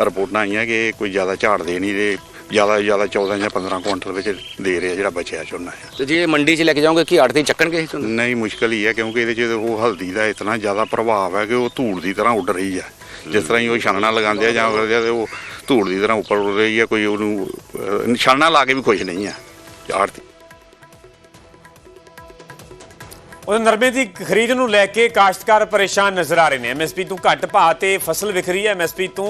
ਰਿਪੋਰਟਾਂ ਆਈਆਂ ਕਿ ਕੋਈ ਜ਼ਿਆਦਾ ਝਾੜ ਦੇ ਨਹੀਂ ਰਹੇ ਜ਼ਿਆਦਾ ਜ਼ਿਆਦਾ 14 ਜਾਂ 15 ਕੁਇੰਟਲ ਵਿੱਚ ਦੇ ਰਿਹਾ ਜਿਹੜਾ ਬਚਿਆ ਝੋਨਾ ਹੈ। ਤੇ ਜੇ ਮੰਡੀ 'ਚ ਲੈ ਕੇ ਜਾਓਗੇ ਕੀ ਆੜਤੀ ਚੱਕਣਗੇ ਝੋਨਾ? ਨਹੀਂ ਮੁਸ਼ਕਲ ਹੀ ਹੈ ਕਿਉਂਕਿ ਇਹਦੇ ਚ ਉਹ ਹਲਦੀ ਦਾ ਇਤਨਾ ਜ਼ਿਆਦਾ ਪ੍ਰਭਾਵ ਹੈ ਕਿ ਉਹ ਧੂੜ ਦੀ ਤਰ੍ਹਾਂ ਉੱਡ ਰਹੀ ਹੈ। ਜਿਸ ਤਰ੍ਹਾਂ ਹੀ ਉਹ ਛਾਨਣਾ ਲਗਾਉਂਦੇ ਆ ਜਾਂ ਕਰਦੇ ਆ ਤੇ ਉਹ ਧੂੜ ਦੀ ਤਰ੍ਹਾਂ ਉੱਪਰ ਉੱਡ ਰਹੀ ਹੈ ਕੋਈ ਉਹਨੂੰ ਨਿਸ਼ਾਨਾ ਲਾ ਕੇ ਵੀ ਕੁਝ ਨਹੀਂ ਹੈ। ਆੜਤੀ ਉਹ ਨਰਮੇ ਦੀ ਖਰੀਦ ਨੂੰ ਲੈ ਕੇ ਕਾਸ਼ਤਕਾਰ ਪਰੇਸ਼ਾਨ ਨਜ਼ਰ ਆ ਰਹੇ ਨੇ। ਐਮਐਸਪੀ ਤੋਂ ਘੱਟ ਭਾਅ ਤੇ ਫਸਲ ਵਿਕ ਰਹੀ ਹੈ। ਐਮਐਸਪੀ ਤੋਂ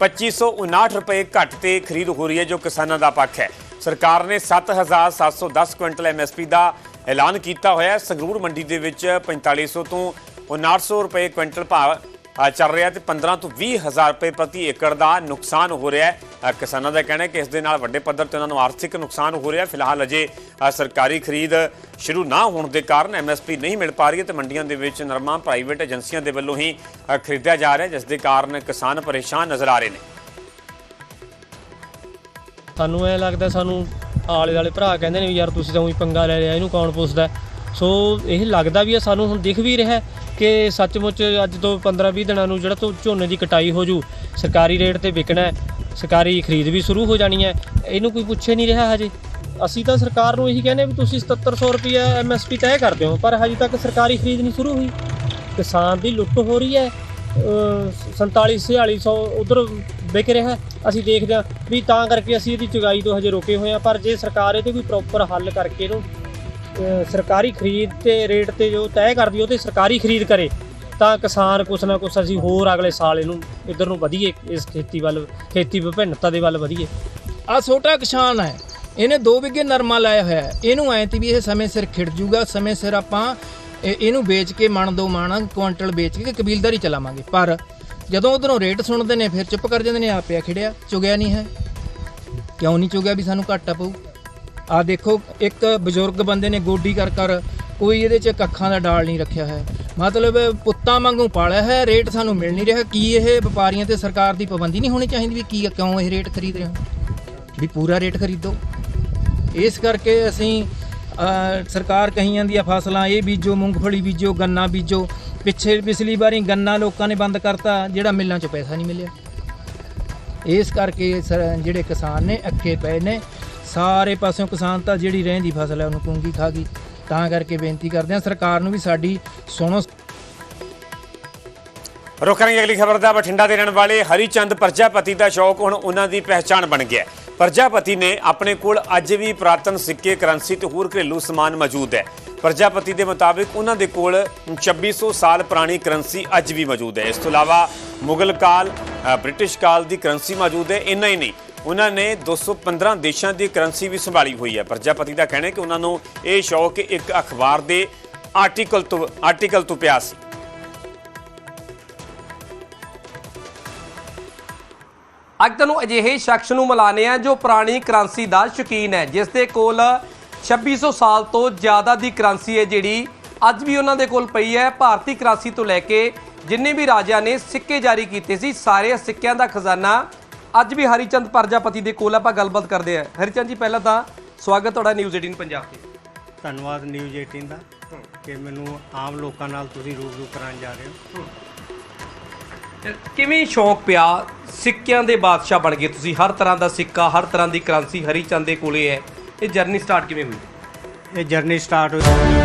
2559 ਰੁਪਏ ਘੱਟ ਤੇ ਖਰੀਦ ਹੋ ਰਹੀ ਹੈ, ਜੋ ਕਿਸਾਨਾਂ ਦਾ ਪੱਖ ਹੈ। ਸਰਕਾਰ ਨੇ 7710 ਕੁਇੰਟਲ ਐਮਐਸਪੀ ਦਾ ਐਲਾਨ ਕੀਤਾ ਹੋਇਆ ਹੈ। ਸੰਗਰੂਰ ਮੰਡੀ ਦੇ ਵਿੱਚ 4500 ਤੋਂ 5900 ਰੁਪਏ ਕੁਇੰਟਲ ਭਾਅ ਚੱਲ ਰਿਹਾ ਤੇ 15 ਤੋਂ 20 ਹਜ਼ਾਰ ਰੁਪਏ ਪ੍ਰਤੀ ਏਕੜ ਦਾ ਨੁਕਸਾਨ ਹੋ ਰਿਹਾ ਹੈ। ਕਿਸਾਨਾਂ ਦਾ ਕਹਿਣਾ ਹੈ ਕਿ ਇਸ ਦੇ ਨਾਲ ਵੱਡੇ ਪੱਧਰ ਤੇ ਉਹਨਾਂ ਨੂੰ ਆਰਥਿਕ ਨੁਕਸਾਨ ਹੋ ਰਿਹਾ ਫਿਲਹਾਲ ਅਜੇ ਸਰਕਾਰੀ ਖਰੀਦ ਸ਼ੁਰੂ ਨਾ ਹੋਣ ਦੇ ਕਾਰਨ ਐਮਐਸਪੀ ਨਹੀਂ ਮਿਲ ਪਾ ਰਹੀ ਹੈ ਤੇ ਮੰਡੀਆਂ ਦੇ ਵਿੱਚ ਨਰਮਾ ਪ੍ਰਾਈਵੇਟ ਏਜੰਸੀਆਂ ਦੇ ਵੱਲੋਂ ਹੀ ਖਰੀਦਿਆ ਜਾ ਰਿਹਾ ਜਿਸ ਦੇ ਕਾਰਨ ਕਿਸਾਨ ਪਰੇਸ਼ਾਨ ਨਜ਼ਰ ਆ ਰਹੇ ਨੇ। ਸਾਨੂੰ ਐ ਲੱਗਦਾ ਸਾਨੂੰ ਆਲੇ ਵਾਲੇ ਭਰਾ ਕਹਿੰਦੇ ਨੇ ਵੀ ਯਾਰ ਤੁਸੀਂ ਤਾਂ ਉਹੀ ਪੰਗਾ ਲੈ ਲਿਆ, ਇਹਨੂੰ ਕੌਣ ਪੁੱਛਦਾ? ਸੋ ਇਹ ਲੱਗਦਾ ਵੀ ਹੈ ਸਾਨੂੰ ਹੁਣ ਦਿਖ ਵੀ ਰਿਹਾ ਕਿ ਸੱਚਮੁੱਚ ਅੱਜ ਤੋਂ 15-20 ਦਿਨਾਂ ਨੂੰ ਜਿਹੜਾ ਤੋਂ ਝੋਨੇ ਦੀ ਕਟਾਈ ਹੋ ਜੂ, ਸਰਕਾਰੀ ਰੇਟ ਤੇ ਵਿਕਣਾ ਸਰਕਾਰੀ ਖਰੀਦ ਵੀ ਸ਼ੁਰੂ ਹੋ ਜਾਣੀ ਹੈ, ਇਹਨੂੰ ਕੋਈ ਪੁੱਛੇ ਨਹੀਂ ਰਿਹਾ ਹਜੇ। ਅਸੀਂ ਤਾਂ ਸਰਕਾਰ ਨੂੰ ਇਹੀ ਕਹਿੰਦੇ ਵੀ ਤੁਸੀਂ 7700 ਰੁਪਏ ਐਮਐਸਪੀ ਤੈਅ ਕਰ ਦਿਓ, ਪਰ ਹਜੇ ਤੱਕ ਸਰਕਾਰੀ ਖਰੀਦ ਨਹੀਂ ਸ਼ੁਰੂ ਹੋਈ। ਕਿਸਾਨ ਦੀ ਲੁੱਟ ਹੋ ਰਹੀ ਹੈ 47 4600 ਉਧਰ ਵਿਕ ਰਿਹਾ ਅਸੀਂ ਦੇਖਦੇ ਹਾਂ ਵੀ ਤਾਂ ਕਰਕੇ ਅਸੀਂ ਇਹਦੀ ਚੁਗਾਈ ਤੋਂ ਹਜੇ ਰੋਕੇ ਹੋਏ ਆ ਪਰ ਜੇ ਸਰਕਾਰ ਇਹਦੇ ਕੋਈ ਪ੍ਰੋਪਰ ਹੱਲ ਕਰਕੇ ਇਹਨੂੰ ਸਰਕਾਰੀ ਖਰੀਦ ਤੇ ਰੇਟ ਤੇ ਜੋ ਤੈਅ ਕਰਦੀ ਉਹ ਤੇ ਸਰਕਾਰੀ ਖਰੀਦ ਕਰੇ। ਤਾਂ ਕਿਸਾਨ ਕੁਛ ਨਾ ਕੁਛ ਅਸੀਂ ਹੋਰ ਅਗਲੇ ਸਾਲ ਇਹਨੂੰ, ਇਧਰ ਨੂੰ ਵਧੀਏ, ਇਸ ਖੇਤੀ ਵੱਲ, ਖੇਤੀ ਵਿਭਿੰਨਤਾ ਦੇ ਵੱਲ ਵਧੀਏ। ਆ ਛੋਟਾ ਕਿਸਾਨ ਹੈ, ਇਹਨੇ 2 ਵਿਗੇ ਨਰਮਾ ਲਾਇਆ ਹੋਇਆ ਹੈ। ਇਹਨੂੰ ਐ ਤੀ ਵੀ ਇਹ ਸਮੇਂ ਸਿਰ ਖਿੜ ਜੂਗਾ, ਸਮੇਂ ਸਿਰ ਆਪਾਂ ਇਹ- ਇਹਨੂੰ ਵੇਚ ਕੇ ਮਣ ਦੋ ਮਣ, ਕੁਆਂਟਲ ਵੇਚ ਕੇ ਕਬੀਲਦਾਰੀ ਚਲਾਵਾਂਗੇ। ਪਰ ਜਦੋਂ ਉਧਰੋਂ ਰੇਟ ਸੁਣਦੇ ਨੇ, ਫਿਰ ਚੁੱਪ ਕਰ ਜਾਂਦੇ ਨੇ ਆਪਿਆ ਖਿੜਿਆ, ਚੁਗਿਆ ਨਹੀਂ ਹੈ। ਕਿਉਂ ਨਹੀਂ ਚੁਗਿਆ ਵੀ ਸਾਨੂੰ ਘਾਟਾ ਪਊ? ਆ ਦੇਖੋ, ਇੱਕ ਬਜ਼ੁਰਗ ਬੰਦੇ ਨੇ ਗੋਡੀ ਕਰ ਕਰ ਕੋਈ ਇਹਦੇ 'ਚ ਕੱਖਾਂ ਦਾ ਡਾਲ ਨਹੀਂ ਰੱਖਿਆ ਹੈ। ਮਤਲਬ ਪੁੱਤਾਂ ਵਾਂਗੂ ਪਾਲਿਆ ਹੈ, ਰੇਟ ਸਾਨੂੰ ਮਿਲ ਨਹੀਂ ਰਿਹਾ। ਕੀ ਇਹ ਵਪਾਰੀਆਂ ਤੇ ਸਰਕਾਰ ਦੀ ਪਾਬੰਦੀ ਨਹੀਂ ਹੋਣੀ ਚਾਹੀਦੀ ਵੀ ਕੀ ਕਿਉਂ ਇਹ ਰੇਟ ਖਰੀਦ ਰਹੇ ਹੋ ਵੀ ਪੂਰਾ ਰੇਟ ਖਰੀਦੋ। ਇਸ ਕਰਕੇ ਅਸੀਂ ਸਰਕਾਰ ਕਹੀ ਜਾਂਦੀ ਆ ਫਸਲਾਂ, ਇਹ ਬੀਜੋ, ਮੂੰਗਫਲੀ ਬੀਜੋ, ਗੰਨਾ ਬੀਜੋ, ਪਿੱਛੇ, ਪਿਛਲੀ ਵਾਰੀ ਗੰਨਾ ਲੋਕਾਂ ਨੇ ਬੰਦ ਕਰਤਾ, ਜਿਹੜਾ ਮਿੱਲਾਂ 'ਚੋਂ ਪੈਸਾ ਨਹੀਂ ਮਿਲਿਆ। ਇਸ ਕਰਕੇ ਸਰ- ਜਿਹੜੇ ਕਿਸਾਨ ਨੇ, ਅੱਕੇ ਪਏ ਨੇ ਸਾਰੇ ਪਾਸਿਓਂ ਕਿਸਾਨ ਤਾਂ ਜਿਹੜੀ ਰਹਿੰਦੀ ਫਸਲ ਹੈ ਉਹਨੂੰ ਕੁੰਗੀ ਖਾ ਗਈ। ਤਾਂ ਕਰਕੇ ਬੇਨਤੀ ਕਰਦੇ ਹਾਂ ਸਰਕਾਰ ਨੂੰ ਵੀ ਸਾਡੀ ਸੁਣੋ। ਰੁਕ ਕਰਾਂਗੇ ਅਗਲੀ ਖਬਰ ਦਾ ਬਠਿੰਡਾ ਦੇ ਰਹਿਣ ਵਾਲੇ ਹਰੀਚੰਦ ਪ੍ਰਜਾਪਤੀ ਦਾ ਸ਼ੌਕ ਹੁਣ ਉਹਨਾਂ ਦੀ ਪਹਿਚਾਣ ਬਣ ਗਿਆ ਪ੍ਰਜਾਪਤੀ ਨੇ ਆਪਣੇ ਕੋਲ ਅੱਜ ਵੀ ਪੁਰਾਤਨ ਸਿੱਕੇ, ਕਰੰਸੀ ਤੇ ਹੋਰ ਘਰੇਲੂ ਸਮਾਨ ਮੌਜੂਦ ਹੈ। ਪ੍ਰਜਾਪਤੀ ਦੇ ਮੁਤਾਬਿਕ ਉਹਨਾਂ ਦੇ ਕੋਲ 2600 ਸਾਲ ਪੁਰਾਣੀ ਕਰੰਸੀ ਅੱਜ ਵੀ ਮੌਜੂਦ ਹੈ। ਇਸ ਤੋਂ ਇਲਾਵਾ ਮੁਗਲ ਕਾਲ ਬ੍ਰਿਟਿਸ਼ ਕਾਲ ਦੀ ਕਰੰਸੀ ਮੌਜੂਦ ਹੈ, ਇੰਨਾ ਹੀ ਨਹੀਂ। ਉਹਨਾਂ ਨੇ 215 ਦੇਸ਼ਾਂ ਦੀ ਕਰੰਸੀ ਵੀ ਸੰਭਾਲੀ ਹੋਈ ਹੈ। ਪ੍ਰਜਾਪਤੀ ਦਾ ਕਹਿਣਾ ਹੈ ਕਿ ਉਹਨਾਂ ਨੂੰ ਇਹ ਸ਼ੌਕ ਇੱਕ ਅਖਬਾਰ ਦੇ ਆਰਟੀਕਲ ਤੋਂ ਆਰਟੀਕਲ ਤੋਂ ਪਿਆ ਸੀ। ਅੱਜ ਤੁਹਾਨੂੰ ਅਜਿਹੇ ਸ਼ਖਸ ਨੂੰ ਮਿਲਾਨੇ ਆ ਜੋ ਪੁਰਾਣੀ ਕਰੰਸੀ ਦਾ ਸ਼ੌਕੀਨ ਹੈ, ਜਿਸ ਦੇ ਕੋਲ 2600 ਸਾਲ ਤੋਂ ਜ਼ਿਆਦਾ ਦੀ ਕਰੰਸੀ ਹੈ ਜਿਹੜੀ ਅੱਜ ਵੀ ਉਹਨਾਂ ਦੇ ਕੋਲ ਪਈ ਹੈ। ਭਾਰਤੀ ਕਰੰਸੀ ਤੋਂ ਲੈ ਕੇ ਜਿੰਨੇ ਵੀ ਰਾਜਿਆਂ ਨੇ ਸਿੱਕੇ ਜਾਰੀ ਕੀਤੇ ਸੀ, ਸਾਰੇ ਸਿੱਕਿਆਂ ਦਾ ਖਜ਼ਾਨਾ ਅੱਜ ਵੀ ਹਰੀਚੰਦ ਪ੍ਰਜਾਪਤੀ ਦੇ ਕੋਲ ਆਪਾਂ ਗੱਲਬਾਤ ਕਰਦੇ ਆ ਹਰੀਚੰਦ ਜੀ ਪਹਿਲਾਂ ਤਾਂ ਸਵਾਗਤ ਤੁਹਾਡਾ ਨਿਊਜ਼ 18 ਪੰਜਾਬ ਤੇ। ਧੰਨਵਾਦ ਨਿਊਜ਼ 18 ਦਾ ਕਿ ਮੈਨੂੰ ਆਮ ਲੋਕਾਂ ਨਾਲ ਤੁਸੀਂ ਰੂਬਰੂ ਕਰਾਉਣ ਜਾ ਰਹੇ ਹੋ। ਕਿਵੇਂ ਸ਼ੌਂਕ ਪਿਆ? ਸਿੱਕਿਆਂ ਦੇ ਬਾਦਸ਼ਾਹ ਬਣ ਗਏ ਤੁਸੀਂ। ਹਰ ਤਰ੍ਹਾਂ ਦਾ ਸਿੱਕਾ ਹਰ ਤਰ੍ਹਾਂ ਦੀ ਕਰੰਸੀ ਹਰੀਚੰਦ ਦੇ ਕੋਲੇ ਹੈ। ਇਹ ਜਰਨੀ ਸਟਾਰਟ ਕਿਵੇਂ ਹੋਈ? ਇਹ ਜਰਨੀ ਸਟਾਰਟ ਹੋਈ।